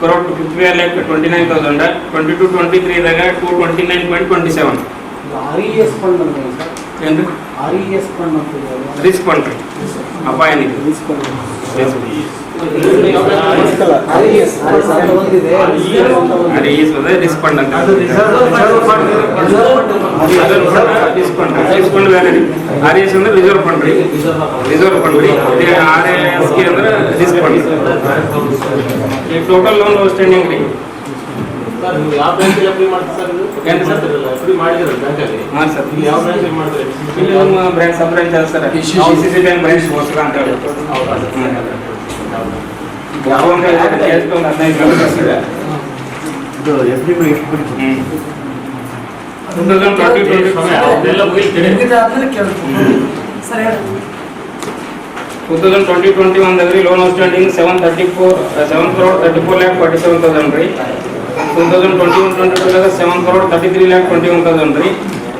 crore fifty five lakh twenty nine thousand twenty two twenty ತ್ರೀದಾಗ two twenty nine point twenty seven R E S fund ಏನು R E S risk fund ರೀ ಅಪಾಯ risk fund Risk. R E S ಅಂತ ಒಂದಿದೆ reserve ಅಂತ ಒಂದಿದೆ. ಅದೇ ಈ ಸದ ರಿಸ್ಕ್ ಫಂಡ್ ಅಂತ reserve fund risk fund risk fund ಬೇರೆ ರೀ ಆರ್ ಎಸ್ ಅಂದ್ರೆ ರಿಸರ್ವ್ ಫಂಡ್ ರೀ ರಿಸರ್ವ್ ಫಂಡ್ ರೀ ಆರ್ ಎಸ್ ಕೆ ಅಂದ್ರೆ ರಿಸ್ಕ್ ಫಂಡ್ ಈ ಟೋಟಲ್ ಲೋನ್ ಔಟ್ಸ್ಟ್ಯಾಂಡಿಂಗ್ ರೀ ಸರ್ ನೀವು ಯಾವ ಬ್ಯಾಂಕಲ್ಲಿ ಅಪ್ಲೈ ಮಾಡ್ತೀರಿ ಸರ್ ಇದು? ಏನು ಸರ್? ಅಪ್ಲೈ ಮಾಡಿದಿರಲ್ಲ ಬ್ಯಾಂಕಲ್ಲಿ ಹಾಂ ಸರ್. ಇಲ್ಲಿ ಯಾವ ಬ್ರಾಂಚಲ್ಲಿ ಮಾಡ್ತಾರೆ? ಇಲ್ಲಿ ನಮ್ಮ ಬ್ರ್ಯಾಂಚ್ ಸಬ್ ಬ್ರ್ಯಾಂಚ್ ಅದ ಸರ್. ನಾವು ಸಿ ಸಿ ಬ್ಯಾಂಕ್ ಬ್ರ್ಯಾಂಚ್ ಹೊಸದ ಅಂತ ಹೇಳಿ ಯಾವ ಟೂ ತೌಸಂಡ್ ಟ್ವೆಂಟಿ ಟ್ವೆಂಟಿ ಒನ್ದಾಗ ರೀ loan outstanding seven thirty four seven crore thirty four lakh forty seven thousand ರೀ two thousand twenty one twenty ಟೂದಾಗ seven crore thirty three lakh twenty one thousand ರೀ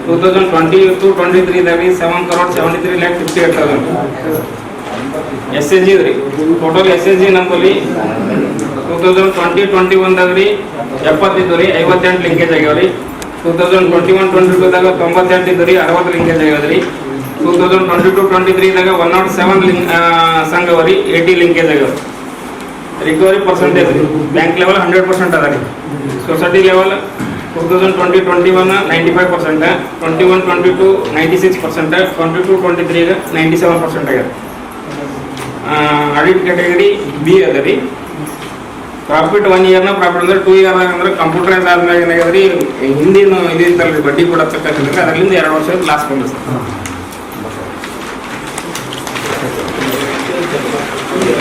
two thousand twenty two twenty ತ್ರೀದಾಗ ರೀ seven crore seventy three lakh fifty eight thousand S S G ರೀ total S S G ನಂಬಲ್ಲಿ two thousand twenty twenty ಒಂದಾಗ ರೀ ಎಪ್ಪತ್ತಿದ್ದು ರೀ, ಐವತ್ತೆಂಟು linkage ಆಗ್ಯಾವ ರೀ two thousand twenty one twenty ಟೂದಾಗ ತೊಂಬತ್ತೆಂಟು ಇದ್ದು ರೀ ಅರವತ್ತು ಲಿಂಕೇಜ್ ಆಗ್ಯಾವ ರೀ two thousand twenty two twenty ತ್ರೀದಾಗ one not seven link ಸಂಘ ಅವ ರೀ ಏಯ್ಟಿ ಲಿಂಕೇಜ್ ಆಗ್ಯಾವ ರಿಕವರಿ ಪರ್ಸೆಂಟೇಜ್ ರೀ. ಬ್ಯಾಂಕ್ ಲೆವೆಲ್ ಹಂಡ್ರೆಡ್ ಪರ್ಸೆಂಟ್ ಅದ ರೀ. Society level two thousand twenty twenty one ninety five percent twenty one twenty two ninety six percent twenty two twenty ತ್ರೀಗ ninety seven percent ಆಗ್ಯದ audit category B ಅದ ರೀ. Profit one ಇಯರ್ನ profit ಅಂದ್ರೆ two year ಅಂದ್ರೆ computerise ಆದ್ಮೇಲೆ ಏನಾಗ್ಯದ ರೀ ಹಿಂದಿನ ಇದು ರೀ ಬಡ್ಡಿ ಕೊಡತಕ್ಕಂಥದ್ದು ಅದರಿಂದ ಎರಡು ವರ್ಷ ಕ್ಲಾಸ್ ಬಂದ ಸರ್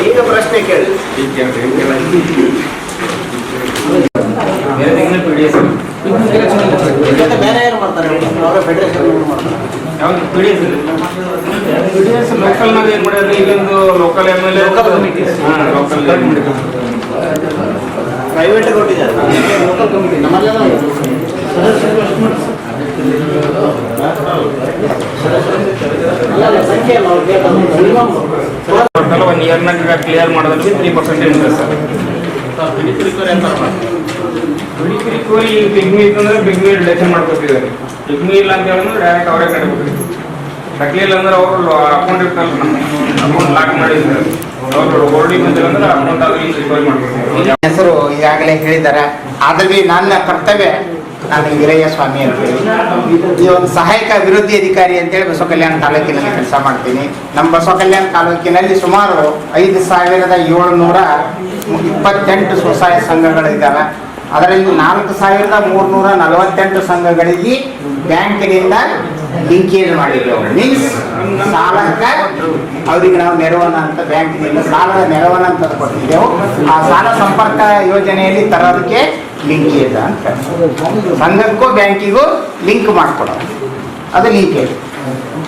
ಈಗ ಪ್ರಶ್ನೆ ಕೇಳಿ. ಈಗ ಕೇಳ್ರಿ, ಈಗ ಕೇಳ್ರಿ. ಬೇರೆ ಮತ್ತೆ ಬೇರೆ ಏನು ಮಾಡ್ತಾರೆ ಅವರ ಫೆಡರೇಷನ್ ಮಾಡ್ತಾರೆ ಯಾವ್ದು local ನಾಗ ಏನು ಮಾಡ್ಯಾರ್ರಿ ಇಲ್ಲೊಂದು local M local. Total one ಇಯರ್ನಾಗ clear ಮಾಡೋದ್ರಲ್ಲಿ ತ್ರೀ ಪರ್ಸೆಂಟ್ ಅಂತ ಮಾಡ್ತಾರೆ ರಿಕವರಿ ಪಿಗ್ಮಿ ಇತ್ತಂದ್ರೆ ಪಿಗ್ಮಿ ರಿಲೇಷನ್ ಮಾಡ್ಕೊತಿದ್ದಾರೆ ಇಲ್ಲ ಅಂತ ಹೇಳಿದ್ರೆ ಡೈರೆಕ್ಟ್ ಅವರೇ ಕಟ್ಬೇಕು ಕಟ್ಲಿಲ್ಲ ಅಂದ್ರೆ ಅವರು ಅಕೌಂಟ್ ಇರ್ತಲ್ಲ ಅಕೌಂಟ್ ಲಾಕ್ ಮಾಡಿದ್ದಾರೆ ಅಂದ್ರೆ ಹೆಸರು ಈಗಾಗಲೇ ಹೇಳಿದ್ದಾರೆ. ಆದ್ರೆ ನನ್ನ ಕರ್ತವ್ಯ ನಾನು ವೀರಯ್ಯ ಸ್ವಾಮಿ ಅಂತ ಹೇಳಿ. ಈ ಒಂದು ಸಹಾಯಕ ಅಭಿವೃದ್ಧಿ ಅಧಿಕಾರಿ ಅಂತೇಳಿ ಬಸವ ಕಲ್ಯಾಣ ತಾಲೂಕಿನಲ್ಲಿ ಕೆಲಸ ಮಾಡ್ತೀನಿ. ನಮ್ಮ ಬಸವ ಕಲ್ಯಾಣ ತಾಲೂಕಿನಲ್ಲಿ ಸುಮಾರು ಐದು ಸಾವಿರದ ಏಳುನೂರ ಇಪ್ಪತ್ತೆಂಟು ಸ್ವಸಹಾಯ ಸಂಘಗಳಿದ್ದಾವೆ ಅದರಲ್ಲಿ ನಾಲ್ಕು ಸಾವಿರದ ಮೂರ್ನೂರ ನಲವತ್ತೆಂಟು ಸಂಘಗಳಿಗೆ ಬ್ಯಾಂಕಿನಿಂದ ಲಿಂಕೇಜ್ ಮಾಡಿದ್ದೆವು ಮೀನ್ಸ್ ಸಾಲಕ್ಕೆ ಅವರಿಗೆ ನಾವು ನೆರವನ್ನ ಅಂತ ಬ್ಯಾಂಕಿನಿಂದ ಸಾಲದ ನೆರವನ್ನು ಅಂತ ಕೊಟ್ಟಿದ್ದೆವು. ಆ ಸಾಲ ಸಂಪರ್ಕ ಯೋಜನೆಯಲ್ಲಿ ತರೋದಕ್ಕೆ ಲಿಂಕೇಜ್ ಅಂತ. ಸಂಘಕ್ಕೂ ಬ್ಯಾಂಕಿಗೂ ಲಿಂಕ್ ಮಾಡಿಕೊಡೋದು. ಅದು ಲಿಂಕೇಜ್.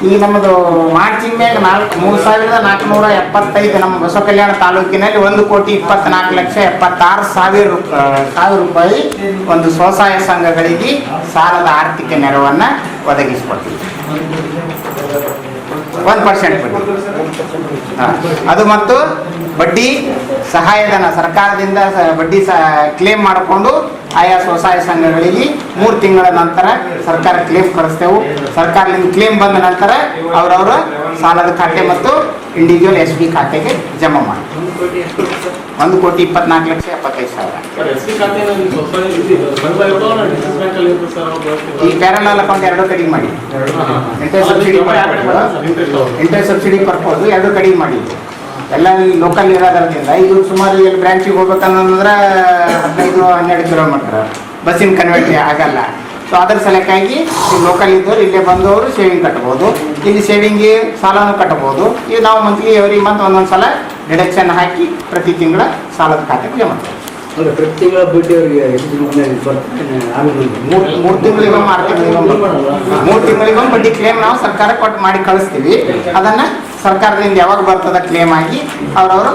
ಈ ನಮ್ಮದು ಮಾರ್ಚ್ ಮ್ಯಾಗ ನಾಲ್ಕು, ಮೂರು ಸಾವಿರದ ನಾಲ್ಕುನೂರ ಎಪ್ಪತ್ತೈದು ನಮ್ಮ ಬಸವ ಕಲ್ಯಾಣ ತಾಲೂಕಿನಲ್ಲಿ ಒಂದು ಕೋಟಿ ಇಪ್ಪತ್ನಾಲ್ಕು ಲಕ್ಷ ಎಪ್ಪತ್ತಾರು ಸಾವಿರ ಸಾವಿರ ರೂಪಾಯಿ ಒಂದು ಸ್ವಸಹಾಯ ಸಂಘಗಳಿಗೆ ಸಾಲದ ಆರ್ಥಿಕ ನೆರವನ್ನು ಒದಗಿಸ್ಕೊಡ್ತೀವಿ. ಒಂದು ಪರ್ಸೆಂಟ್ ಅದು ಮತ್ತು ಬಡ್ಡಿ ಸಹಾಯಧನ ಸರ್ಕಾರದಿಂದ ಬಡ್ಡಿ ಸ ಕ್ಲೇಮ್ ಮಾಡಿಕೊಂಡು ಆಯಾ ಸ್ವಸಹಾಯ ಸಂಘಗಳಿಗೆ ಮೂರು ತಿಂಗಳ ನಂತರ ಸರ್ಕಾರ ಕ್ಲೇಮ್ ಕಳಿಸ್ತೇವೆ. ಸರ್ಕಾರದಿಂದ ಕ್ಲೇಮ್ ಬಂದ ನಂತರ ಅವರವರ ಸಾಲದ ಖಾತೆ ಮತ್ತು ಇಂಡಿವಿಜುವಲ್ ಎಸ್ ಬಿ ಖಾತೆಗೆ ಜಮಾ ಮಾಡಿ ಒಂದು ಕೋಟಿ ಇಪ್ಪತ್ನಾಲ್ಕು ಲಕ್ಷ ಎಪ್ಪತ್ತೈದು ಸಾವಿರ. ಈ ಪ್ಯಾರಲ್ ಅಕೌಂಟ್ ಎರಡು ಕಡಿಮೆ ಮಾಡಿ. ಇಂಟ್ರೆಸ್ಟ್ ಸಬ್ಸಿಡಿ ಇಂಟ್ರೆಸ್ಟ್ ಸಬ್ಸಿಡಿ ಕೊಡ್ಬೋದು. ಎರಡು ಕಡಿಮೆ ಮಾಡಿ ಎಲ್ಲ ಲೋಕಲ್ ಇರೋದ್ರಿಂದ ಇದು ಸುಮಾರು ಎಲ್ಲಿ ಬ್ರಾಂಚಿಗೆ ಹೋಗ್ಬೇಕನ್ನೋದ್ರೆ ಹದಿನೈದು ಹನ್ನೆರಡು ಕಿಲೋಮೀಟ್ರ್ ಬಸ್ಸಿನ ಕನ್ವರ್ಟ್ ಆಗಲ್ಲ. ಸೊ ಅದ್ರ ಸಲಕ್ಕಾಗಿ ಲೋಕಲ್ ಇದ್ದವ್ರು ಇಲ್ಲೇ ಬಂದವರು ಸೇವಿಂಗ್ ಕಟ್ಬೋದು. ಇಲ್ಲಿ ಸೇವಿಂಗ್ಗೆ ಸಾಲನೂ ಕಟ್ಬೋದು. ಈಗ ನಾವು ಮಂತ್ಲಿ ಎವ್ರಿ ಮಂತ್ ಒಂದೊಂದು ಸಲ ಡಿಡಕ್ಷನ್ ಹಾಕಿ ಪ್ರತಿ ತಿಂಗಳ ಸಾಲದ ಖಾತೆ ಜಮಾ ಮಾಡ್ತೀವಿ. ಅಂದ್ರೆ ಪ್ರತಿ ತಿಂಗಳ ಬಡ್ಡಿ ಅವರಿಗೆ ಎಷ್ಟು ದಿನ ಬರ್ತದೆ? ಆಮೇಲೆ ಮೂರು ಮೂರು ತಿಂಗಳಿಗೊಮ್ಮೆ ಆರು ತಿಂಗಳಿಗೊಮ್ಮೆ ಮೂರು ತಿಂಗಳಿಗೊಮ್ಮೆ ಬಡ್ಡಿ ಕ್ಲೇಮ್ ನಾವು ಸರ್ಕಾರ ಕೊಟ್ಟು ಮಾಡಿ ಕಳಿಸ್ತೀವಿ. ಅದನ್ನ ಸರ್ಕಾರದಿಂದ ಯಾವಾಗ ಬರ್ತದ ಕ್ಲೇಮ್ ಆಗಿ ಅವ್ರವರು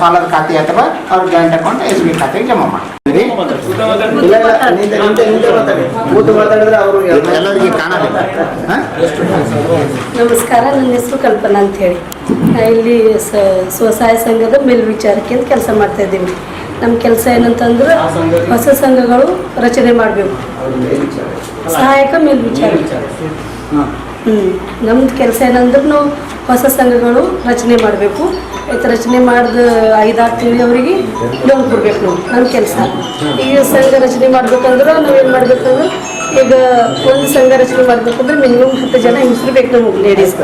ಸಾಲದ ಖಾತೆ ಅಥವಾ ಅವ್ರ ಜಾಯಿಂಟ್ ಅಕೌಂಟ್ ಎಸ್ ಬಿ ಖಾತೆಗೆ ಜಮಾ ಅವರು ಎಲ್ಲರಿಗೆ ನಮಸ್ಕಾರ ನನ್ನ ಹೆಸರು ಕಲ್ಪನಾ ಅಂತ ಹೇಳಿ ನಾ ಇಲ್ಲಿ ಸ- ಸ್ವಸಹಾಯ ಸಂಘದ ಮೇಲ್ವಿಚಾರಕ್ಕೆ ಅಂತ ಕೆಲಸ ಮಾಡ್ತಾ ಇದ್ದೀವಿ ನಮ್ಮ ಕೆಲಸ ಏನಂತಂದ್ರೆ ಹೊಸ ಸಂಘಗಳು ರಚನೆ ಮಾಡಬೇಕು. ಸಹಾಯಕ ಮೇಲ್ವಿಚಾರ ಹ್ಞೂ ನಮ್ದು ಕೆಲಸ ಏನಂದ್ರೆ ನಾವು ಹೊಸ ಸಂಘಗಳು ರಚನೆ ಮಾಡಬೇಕು. ರಚನೆ ಮಾಡಿದ ಐದಾರು ತಿಂಗಳವರಿಗೆ ಲೋನ್ ಕೊಡ್ಬೇಕು ನಾವು ನಮ್ಮ ಕೆಲಸ. ಈಗ ಸಂಘ ರಚನೆ ಮಾಡ್ಬೇಕಂದ್ರೆ ನಾವೇನು ಮಾಡ್ಬೇಕಂದ್ರೆ ಈಗ ಒಂದು ಸಂಘ ರಚನೆ ಮಾಡ್ಬೇಕಂದ್ರೆ ಮಿನಿಮಮ್ ಹತ್ತು ಜನ ಹೆಸರು ಬೇಕು ನಮಗೆ ಲೇಡೀಸ್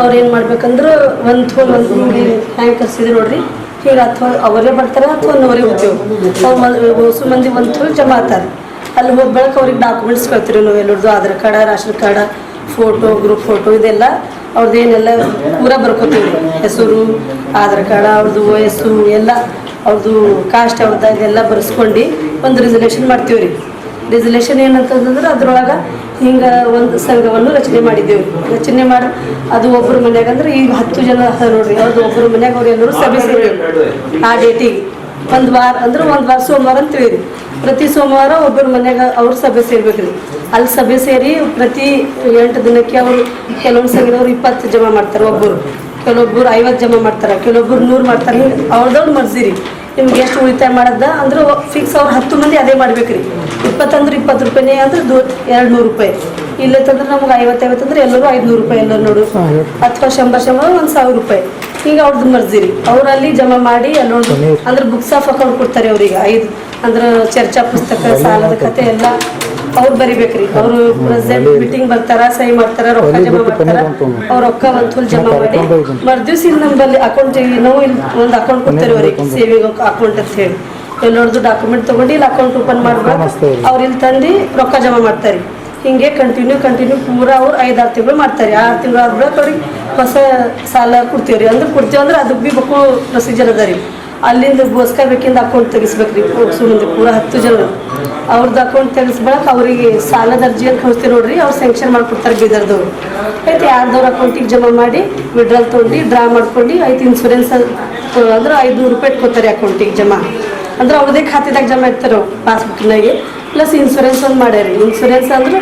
ಅವ್ರು ಏನು ಮಾಡ್ಬೇಕಂದ್ರೆ ಒಂದು ಒಂದು ಹ್ಯಾಂಗೆ ಕರ್ಸಿದ್ರು ನೋಡ್ರಿ, ಈಗ ಅಥವಾ ಅವರೇ ಬರ್ತಾರೆ ಅಥವಾ ಅವರೇ ಹೋಗ್ತೇವೆ ಅವ್ರು ಹೊಸ ಮಂದಿ ಒಂದು ಜಮಾ ಆಗ್ತಾರೆ ಅಲ್ಲಿ ಹೋಗಿ ಅವ್ರಿಗೆ ಡಾಕ್ಯುಮೆಂಟ್ಸ್ ಕಳ್ತೀವಿ ನಾವು ಎಲ್ಲರದು, Aadhaar card ration card photo group photo ಇದೆಲ್ಲ. ಅವ್ರದ್ದು ಏನೆಲ್ಲ ಪೂರ ಬರ್ಕೋತೀವಿ. ಹೆಸರು, ಆಧಾರ್ ಕಾರ್ಡ್, ಅವ್ರದ್ದು ವಯಸ್ಸು, ಎಲ್ಲ ಅವ್ರದ್ದು ಕಾಸ್ಟ್, ಅವ್ರದ್ದು ಇದೆಲ್ಲ ಬರ್ಸ್ಕೊಂಡು ಒಂದು ರಿಸಲ್ಯೂಷನ್ ಮಾಡ್ತೀವಿ ರೀ. ರೆಸಲ್ಯೂಷನ್ ಏನಂತಂದ್ರೆ ಅದ್ರೊಳಗೆ ಹಿಂಗೆ ಒಂದು ಸಂಘವನ್ನು ರಚನೆ ಮಾಡಿದ್ದೇವೆ. ರಚನೆ ಮಾಡಿ, ಅದು ಒಬ್ಬರ ಮನ್ಯಾಗ ಅಂದ್ರೆ ಈಗ ಹತ್ತು ಜನ ನೋಡ್ರಿ. ಅವ್ರದ್ದು ಒಬ್ಬರು ಮನ್ಯಾಗ ಅವ್ರು ಎಲ್ಲರೂ ಸಭೆ ಸೇರಿ ಆ ಡೇಟಿಗೆ ಒಂದು ವಾರ ಅಂದ್ರೆ ಒಂದು ವಾರ ಸೋಮವಾರ ಅಂತೀವಿ ಹೇಳಿರಿ ಪ್ರತಿ ಸೋಮವಾರ ಒಬ್ಬರ ಮನ್ಯಾಗ ಅವ್ರ ಸಭೆ ಸೇರ್ಬೇಕ್ರಿ. ಅಲ್ಲಿ ಸಭೆ ಸೇರಿ ಪ್ರತಿ ಎಂಟು ದಿನಕ್ಕೆ ಅವರು ಕೆಲವೊಂದು ಸಂಘದವ್ರು ಇಪ್ಪತ್ತು ಜಮಾ ಮಾಡ್ತಾರೆ ಒಬ್ಬರು ಕೆಲವೊಬ್ಬರು ಐವತ್ತು ಜಮಾ ಮಾಡ್ತಾರೆ ಕೆಲವೊಬ್ಬರು ನೂರು ಮಾಡ್ತಾರೆ. ಅವ್ರದವ್ರು ಮರ್ಜಿ ರೀ. ನಿಮ್ಗೆ ಎಷ್ಟು ಉಳಿತಾಯ ಮಾಡದ ಅಂದ್ರೆ ಫಿಕ್ಸ್ ಅವ್ರು ಹತ್ತು ಮಂದಿ ಅದೇ ಮಾಡ್ಬೇಕ್ರಿ. ಇಪ್ಪತ್ತಂದ್ರೆ ಇಪ್ಪತ್ತು ರೂಪಾಯಿನೇ ಅಂದ್ರೆ ದೂ ಎರಡು ನೂರು ರೂಪಾಯಿ. ಇಲ್ಲತ್ತಂದ್ರೆ ನಮ್ಗೆ ಐವತ್ತೈವತ್ತಂದ್ರೆ ಎಲ್ಲರೂ ಐದುನೂರು ರೂಪಾಯಿ ಎಲ್ಲರೂ ನೋಡು. ಅಥವಾ ಶಂಬರ್ ಶಂಬರ್ ಒಂದು ಸಾವಿರ ರೂಪಾಯಿ. ಈಗ ಅವ್ರದ್ದು ಮರ್ಜಿ ರೀ. ಅವ್ರು ಅಲ್ಲಿ ಜಮಾ ಮಾಡಿ ಅಲ್ಲೊಂದು ಅಂದ್ರೆ ಬುಕ್ಸ್ ಆಫ್ ಅಕೌಂಟ್ ಕೊಡ್ತಾರೆ ಅವ್ರಿಗೆ. ಐದು ಅಂದ್ರೆ ಚರ್ಚಾ ಪುಸ್ತಕ ಸಾಲದ ಕತೆ ಎಲ್ಲ ಅವ್ರು ಬರಿಬೇಕ್ರಿ. ಅವರು ಪ್ರೆಸೆಂಟ್ ಮೀಟಿಂಗ್ ಬರ್ತಾರ ಸಹಿ ಮಾಡ್ತಾರ ರೊಕ್ಕ ಜಮಾ ಮಾಡ್ತಾರ. ಅವ್ರ ರೊಕ್ಕ ಒಂದ್ ಫುಲ್ ಜಮಾ ಮಾಡಿ ಮರ್ದಿವ್ಸ ಇಲ್ಲಿ ನಮ್ಮಲ್ಲಿ ಅಕೌಂಟ್ ನಾವು ಇಲ್ಲಿ ಒಂದು ಅಕೌಂಟ್ ಕೊಡ್ತಾರೆ ಅವ್ರಿಗೆ. ಸೇವಿಂಗ್ ಅಕೌಂಟ್ ಅಂತ ಹೇಳಿ. ಎಲ್ಲರದ್ದು ಡಾಕ್ಯುಮೆಂಟ್ ತಗೊಂಡು ಇಲ್ಲಿ ಅಕೌಂಟ್ ಓಪನ್ ಮಾಡ್ಬೇಕು ಅವ್ರು ಇಲ್ಲಿ ತಂದು ರೊಕ್ಕ ಜಮಾ ಮಾಡ್ತಾರೆ. ಹಿಂಗೆ ಕಂಟಿನ್ಯೂ ಕಂಟಿನ್ಯೂ ಪೂರ ಅವ್ರು ಐದಾರು ತಿಂಗಳು ಮಾಡ್ತಾರೆ. ಆರು ತಿಂಗಳು ಆದ ಬಳಿಕ ಅವ್ರಿಗೆ ಹೊಸ ಸಾಲ ಕೊಡ್ತೀವಿ ರೀ ಅಂದ್ರೆ ಕೊಡ್ತೀವಿ ಅಂದ್ರೆ ಅದಕ್ಕೆ ಭೀ ಬೇಕು ಪ್ರೊಸೀಜರ್ ಅದ ರೀ ಅಲ್ಲಿಂದ ಗೋಸ್ಕರಬೇಕಿಂದ ಅಕೌಂಟ್ ತೆಗಿಸ್ಬೇಕು ರೀ ಸುಮ್ಮನೆ ಪೂರ ಹತ್ತು ಜನ. ಅವ್ರದ್ದು ಅಕೌಂಟ್ ತೆಗಿಸ್ಬೇಕ ಅವರಿಗೆ ಸಾಲದ ಅರ್ಜಿ ಅಂತ ಕಳಿಸ್ತೀವಿ ನೋಡ್ರಿ. ಅವ್ರು ಸ್ಯಾಂಕ್ಷನ್ ಮಾಡ್ಕೊಡ್ತಾರೆ ಬೀದರ್ದವ್ರು. ಆಯ್ತು, ಯಾರ್ದವ್ರ ಅಕೌಂಟಿಗೆ ಜಮಾ ಮಾಡಿ ವಿಡ್ರಾಲ್ ತೊಗೊಂಡು ಡ್ರಾ ಮಾಡ್ಕೊಂಡು ಆಯ್ತು ಇನ್ಸೂರೆನ್ಸ್ ಅಂದ್ರೆ ಐದುನೂರು ರೂಪಾಯಿ ಇಟ್ಕೊತಾರೆ ಅಕೌಂಟಿಗೆ ಜಮಾ. ಅಂದ್ರೆ ಅವ್ರದೇ ಖಾತೆದಾಗ ಜಮಾ ಇರ್ತಾರೆ ಪಾಸ್ಬುಕ್ನಾಗೆ ಪ್ಲಸ್ ಇನ್ಸೂರೆನ್ಸ್ ಒಂದು ಮಾಡ್ಯಾರಿ. ಇನ್ಸೂರೆನ್ಸ್ ಅಂದ್ರೆ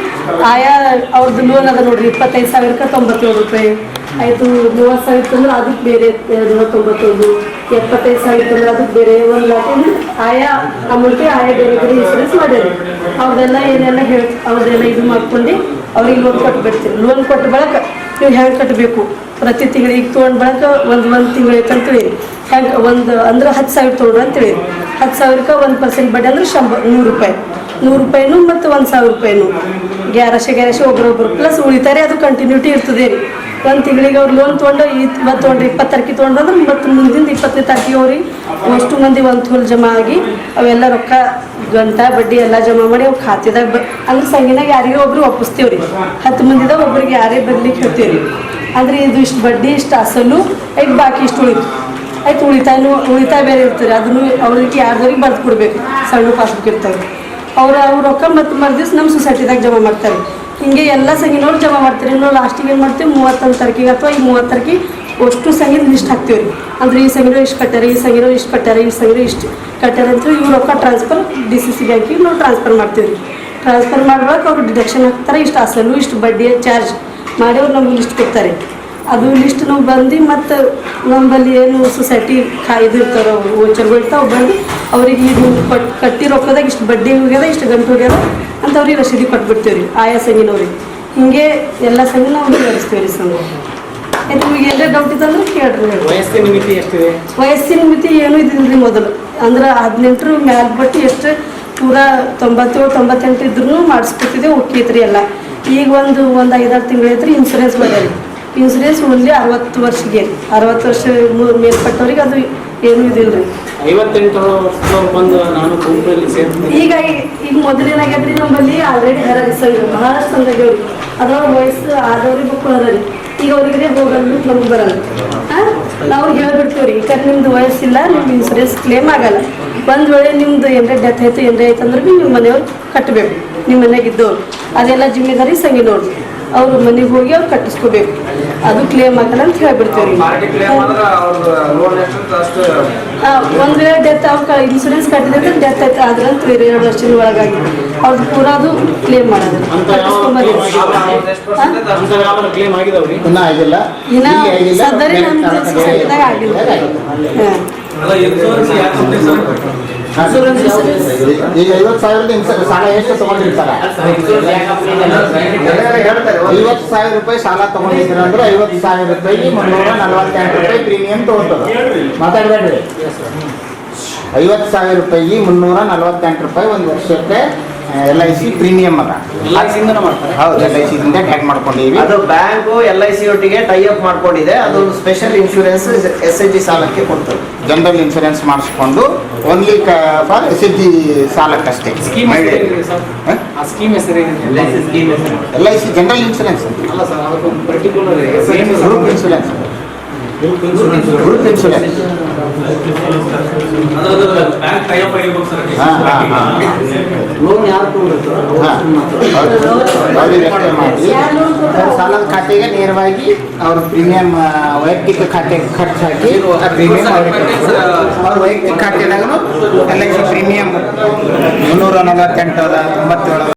ಆಯಾ ಅವ್ರದ್ದು ಲೋನ್ ಅದ ನೋಡ್ರಿ, ಇಪ್ಪತ್ತೈದು ಸಾವಿರಕ್ಕೆ ತೊಂಬತ್ತೇಳು ರೂಪಾಯಿ. ಆಯಿತು, ಮೂವತ್ತು ಸಾವಿರ ತಂದ್ರೆ ಅದಕ್ಕೆ ಬೇರೆ ತೊಂಬತ್ತೊಂದು ಎಪ್ಪತ್ತೈದು ಸಾವಿರ ಅಂದ್ರೆ ಅದಕ್ಕೆ ಬೇರೆ ಒಂದು ಲಾಕ್. ಆಯಾ ಅಮೌಂಟಿಗೆ ಆಯಾ ಬೇರೆ ಬೇರೆ ಇನ್ಸೂರೆನ್ಸ್ ಮಾಡ್ಯಾರಿ. ಅವ್ರದೆಲ್ಲ ಏನೆಲ್ಲ ಹೇಳಿ ಅವ್ರದೆಲ್ಲ ಇದು ಮಾಡ್ಕೊಂಡು ಅವ್ರಿಗೆ ಲೋನ್ ಕೊಟ್ಟು ಬಿಡ್ತೀವಿ ಲೋನ್ ಕೊಟ್ಟು ಬಳಕ ನೀವು ಹೆಂಗೆ ಕಟ್ಟಬೇಕು ಪ್ರತಿ ತಿಂಗಳು ಈಗ ತೊಗೊಂಡು ಬಳಕ ಒಂದು ಒಂದು ತಿಂಗಳು ಅಂತೇಳಿ. ಹೆಂಗೆ ಒಂದು ಅಂದ್ರೆ ಹತ್ತು ಸಾವಿರ ತೊಗೊಂಡ್ರು ಅಂತೇಳಿ. ಹತ್ತು ಸಾವಿರಕ್ಕೆ ಒಂದು ಪರ್ಸೆಂಟ್ ಬಡ್ಡಿ ಅಂದ್ರೆ ಶಂಬ, ನೂರು ರೂಪಾಯಿ. ನೂರು ರೂಪಾಯಿನೂ ಮತ್ತು ಒಂದು ಸಾವಿರ ರೂಪಾಯಿನೂ. ಗ್ಯಾರಶೆ ಗ್ಯಾರಶೆ ಒಬ್ರೊಬ್ರು, ಪ್ಲಸ್ ಉಳಿತಾರೆ, ಅದು ಕಂಟಿನ್ಯೂಟಿ ಇರ್ತದೆ. ರೀ ಒಂದು ತಿಂಗಳಿಗೆ ಅವ್ರು ಲೋನ್ ತೊಗೊಂಡು ಇವತ್ತು ತೊಗೊಂಡ್ರಿ, ಇಪ್ಪತ್ತು ತಾರೀಕಿಗೆ ತೊಗೊಂಡ್ರೆ ಮತ್ತು ಮುಂದಿನ ಇಪ್ಪತ್ತನೇ ತಾರೀಕಿಗೆ ಅವ್ರಿ ಅಷ್ಟು ಮಂದಿ ಒಂದು ಥೋಲ್ ಜಮಾ ಆಗಿ ಅವೆಲ್ಲ ರೊಕ್ಕ ಗಂಟ, ಬಡ್ಡಿ ಎಲ್ಲ ಜಮಾ ಮಾಡಿ ಅವ್ರ ಖಾತೆದಾಗ ಬ, ಅಂದ್ರೆ ಸಂಗಿನಾಗ ಯಾರಿಗೋ ಒಬ್ರು ಒಪ್ಪಿಸ್ತೀವಿ ರೀ ಹತ್ತು ಮಂದಿದಾಗ ಒಬ್ರಿಗೆ ಯಾರೇ ಬರ್ಲಿಕ್ಕೆ ಹೇಳ್ತೀವಿ ರೀ ಅಂದ್ರೆ ಇದು ಇಷ್ಟು ಬಡ್ಡಿ, ಇಷ್ಟು ಅಸಲು ಐದು ಬಾಕಿ ಇಷ್ಟು ಉಳಿತು. ಆಯ್ತು ಉಳಿತಾಯನು, ಉಳಿತಾಯ ಬೇರೆ ಇರ್ತಾರೆ ಅದನ್ನು ಅವ್ರಿಗೆ ಯಾರ್ದವ್ರಿಗೆ ಬರ್ದು ಕೊಡ್ಬೇಕು, ಸಣ್ಣ ಪಾಸ್ಬುಕ್ ಇರ್ತವೆ. ಅವ್ರು, ಅವ್ರ ರೊಕ್ಕ ಮತ್ತು ಮರ್ದಿವ್ಸ ನಮ್ಮ ಸೊಸೈಟಿದಾಗ ಜಮಾ ಮಾಡ್ತಾರೆ. ಹಿಂಗೆ ಎಲ್ಲ ಸಂಗಿನವ್ರು ಜಮಾ ಮಾಡ್ತೀರಿ. ನಾವು ಲಾಸ್ಟಿಗೆ ಏನು ಮಾಡ್ತೀವಿ? ಮೂವತ್ತೊಂದು ತಾರೀಕಿಗೆ ಅಥವಾ ಈ ಮೂವತ್ತು ತಾರೀಕಿಗೆ ಅಷ್ಟು ಸಂಗೀತ ಲಿಸ್ಟ್ ಹಾಕ್ತೀವಿ ರೀ ಅಂದ್ರೆ ಈ ಸಂಗಿನ ಇಷ್ಟು ಕಟ್ಟಾರೆ ಈ ಸಂಗಿನ ಇಷ್ಟು ಕಟ್ಟಾರೆ ಈ ಸಂಗಿನ ಇಷ್ಟು ಕಟ್ಟಾರೆ ಅಂತ ಇವ್ರು ರೊಕ್ಕ ಟ್ರಾನ್ಸ್ಫರ್ ಡಿ ಸಿ ಸಿ ಬ್ಯಾಂಕಿಗೆ ನಾವು ಟ್ರಾನ್ಸ್ಫರ್ ಮಾಡ್ತೀವಿ ರೀ ಟ್ರಾನ್ಸ್ಫರ್ ಮಾಡುವಾಗ ಅವ್ರು ಡಿಡಕ್ಷನ್ ಹಾಕ್ತಾರೆ. ಇಷ್ಟು ಅಸಲು ಇಷ್ಟು ಬಡ್ಡಿ ಚಾರ್ಜ್ ಮಾಡಿ ಅವ್ರು ನಮ್ಗೆ ಲಿಸ್ಟ್ ಕೊಡ್ತಾರೆ. ಅದು ಲಿಸ್ಟ್ ನಾವು ಬಂದು ಮತ್ತು ನಮ್ಮಲ್ಲಿ ಏನು ಸೊಸೈಟಿ ಕಾಯ್ದಿರ್ತಾರೋ ಓಚರ್ಗಳು ಇರ್ತಾವೆ ಬಂದು ಅವ್ರಿಗೆ ಇದು ಕೊಟ್ಟು ಕಟ್ಟಿ ರೊಕ್ಕದಾಗ ಇಷ್ಟು ಬಡ್ಡಿ ಹೋಗ್ಯದ ಇಷ್ಟು ಗಂಟು ಹೋಗ್ಯದ ಅಂತ ಅವ್ರಿಗೆ ರಸೀದಿ ಕೊಟ್ಬಿಡ್ತೀವಿ ರೀ ಆಯಾ ಸಂಗಿನವ್ರಿಗೆ. ಹಿಂಗೆ ಎಲ್ಲ ಸಂಘನ ಅವ್ರಿಗೆ ವಿವರಿಸ್ತೀವಿ ರೀ ಸಂಘ ನಿಮಗೆ ಎಲ್ಲೇ ಡೌಟ್ ಇತ್ತಂದ್ರೆ ಕೇಳ್ರಿ. ವಯಸ್ಸಿನ ಮಿತಿ ಎಷ್ಟಿದೆ? ವಯಸ್ಸಿನ ಮಿತಿ ಏನೂ ಇದ್ದಿಲ್ಲ ಮೊದಲು. ಅಂದ್ರೆ ಹದಿನೆಂಟರ ಬಟ್ಟು ಎಷ್ಟು ಪೂರಾ ತೊಂಬತ್ತೇಳು ತೊಂಬತ್ತೆಂಟು ಇದ್ರೂ ಮಾಡಿಸ್ಕೊತಿದ್ದೆ ಒಕ್ಕೈತ್ರಿ ಎಲ್ಲ. ಈಗ ಒಂದು ಒಂದು ಐದಾರು ತಿಂಗಳು ಐತ್ರಿ ಇನ್ಸೂರೆನ್ಸ್ ಮಾಡ್ಯಾರಿ. ಇನ್ಸೂರೆನ್ಸ್ ಓನ್ಲಿ ಅರವತ್ತು ವರ್ಷಗೆ. ಅರವತ್ತು ವರ್ಷ ಮೇಲ್ಪಟ್ಟವ್ರಿಗೆ ಅದು ಏನೂ ಇದಿಲ್ಲ ರೀ ಐವತ್ತೆಂಟು ವರ್ಷದವ್ರು ಬಂದು ನಾನು ಗುಂಪಲ್ಲಿ ಸೇರ್ತೀನಿ. ಈಗ ಈಗ ಮೊದಲೇನಾಗ್ಯದ್ರಿ ನಮ್ಮಲ್ಲಿ ಆಲ್ರೆಡಿ ಹರ ಸರ್ ಬಹಳಷ್ಟು ಸಂಘ ಆಗ್ಯಾವ್ರಿ ಅದ್ರೊಳಗೆ ವಯಸ್ಸು ಆದವ್ರಿಗೆ ಹರ ರೀ ಈಗ ಅವ್ರಿಗೆ ಹೋಗಲ್ಲ ನಮ್ಗೆ ಬರಲ್ಲ? ನಾವು ಹೇಳ್ಬಿಡ್ತೀವಿ ರೀ ಈಗ ನಿಮ್ದು ವಯಸ್ಸಿಲ್ಲ ನಿಮ್ದು ಇನ್ಸೂರೆನ್ಸ್ ಕ್ಲೇಮ್ ಆಗಲ್ಲ. ಒಂದ್ ವೇಳೆ ನಿಮ್ದು ಏನ್ರೆ ಡೆತ್ ಆಯ್ತು ಏನ್ರೆ ಆಯ್ತು ಅಂದ್ರೆ ಭೀ ನಿಮ್ಮ ಮನೆಯವ್ರು ಕಟ್ಟಬೇಕು ನಿಮ್ಮ ಮನೆಗೆ ಇದ್ದವ್ರು. ಅದೆಲ್ಲ ಜಿಮ್ಮೆದಾರಿ ಸಂಗಿನವ್ರು ಅವ್ರ ಮನೆಗೆ ಹೋಗಿ ಅವ್ರು ಕಟ್ಟಿಸ್ಕೋಬೇಕು. ಅದು ಕ್ಲೇಮ್ ಆಗಲ್ಲ ಅಂತ ಹೇಳ್ಬಿಡ್ತೀವಿ ರೀ ಒಂದು ಒಂದ್ ವೇಳೆ ಡೆತ್ ಅವ್ರ ಇನ್ಸೂರೆನ್ಸ್ ಕಟ್ಟಿದ್ರೆ ಡೆತ್ ಆಯ್ತು. ಆದ್ರೆ ಅಂತ ಬೇರೆ ಎರಡು ವರ್ಷದ ಒಳಗಾಗಿ. ಅವ್ರದ್ದು ಪೂರ ಅದು ಕ್ಲೇಮ್ ಮಾಡೋದು. ಇನ್ನೂ ಇಲ್ಲಿ ಆಗಿಲ್ಲ, ಈಗ ಐವತ್ತು ಸಾವಿರದ ಸಾಲ ಎಷ್ಟು ತಗೊಂಡಿರ್ತಾರ ಐವತ್ತು ಸಾವಿರ ರೂಪಾಯಿ ಸಾಲ ತಗೊಂಡಿದ್ದೀರ ಅಂದ್ರೆ ಐವತ್ತು ಸಾವಿರ ರೂಪಾಯಿ ಮುನ್ನೂರ ನಲವತ್ತೆಂಟು ರೂಪಾಯಿ ಪ್ರೀಮಿಯಂ ತಗೋತದ ಮಾತಾಡ್ಬೇಡ್ರಿ. ಐವತ್ತು ಸಾವಿರ ರೂಪಾಯಿ ಮುನ್ನೂರ ನಲವತ್ತೆಂಟು ರೂಪಾಯಿ ಒಂದು ವರ್ಷಕ್ಕೆ ಎಲ್ ಐ ಸಿ ಪ್ರೀಮಿಯಂ ಮಾಡ್ತಾರೆ. ಹೌದು. ಎಲ್ ಐ ಸಿದಿಂದ ಟ್ಯಾಗ್ ಮಾಡ್ಕೊಂಡಿವಿ ಅದು ಬ್ಯಾಂಕು ಎಲ್ ಐ ಸಿ ಒಟ್ಟಿಗೆ ಟೈ ಅಪ್ ಮಾಡ್ಕೊಂಡಿದೆ. ಅದು special insurance S H G ಸಾಲಕ್ಕೆ ಕೊಡ್ತದೆ. ಜನರಲ್ ಇನ್ಶೂರೆನ್ಸ್ ಮಾಡಿಸ್ಕೊಂಡು only for S H G ಸಾಲಕ್ಕಷ್ಟೇ. Scheme scheme ಹೆಸರು L I C general insurance ಅಲ್ಲ ಸರ್ ಅದಕ್ಕೊಂದು particular group insurance group insurance bank tie up ಆಗಿರ್ಬೇಕು ಸರ್. ಹಾಂ ಹಾಂ ಹಾಂ. ಲೋನ್ ಯಾರು ಅವ್ರ ಸಾಲದ ಖಾತೆಗೆ ನೇರವಾಗಿ ಅವ್ರ ಪ್ರೀಮಿಯಂ ವೈಯಕ್ತಿಕ ಖಾತೆಗೆ ಖರ್ಚು ಹಾಕಿ ಪ್ರೀಮಿಯಂ ಅವ್ರ ವೈಯಕ್ತಿಕ ಖಾತೆದಾಗೂ ಎಲ್ ಐ ಸಿ ಪ್ರೀಮಿಯಂ ಮುನ್ನೂರ ನಲವತ್ತೆಂಟು ಅದ ತೊಂಬತ್ತೇಳು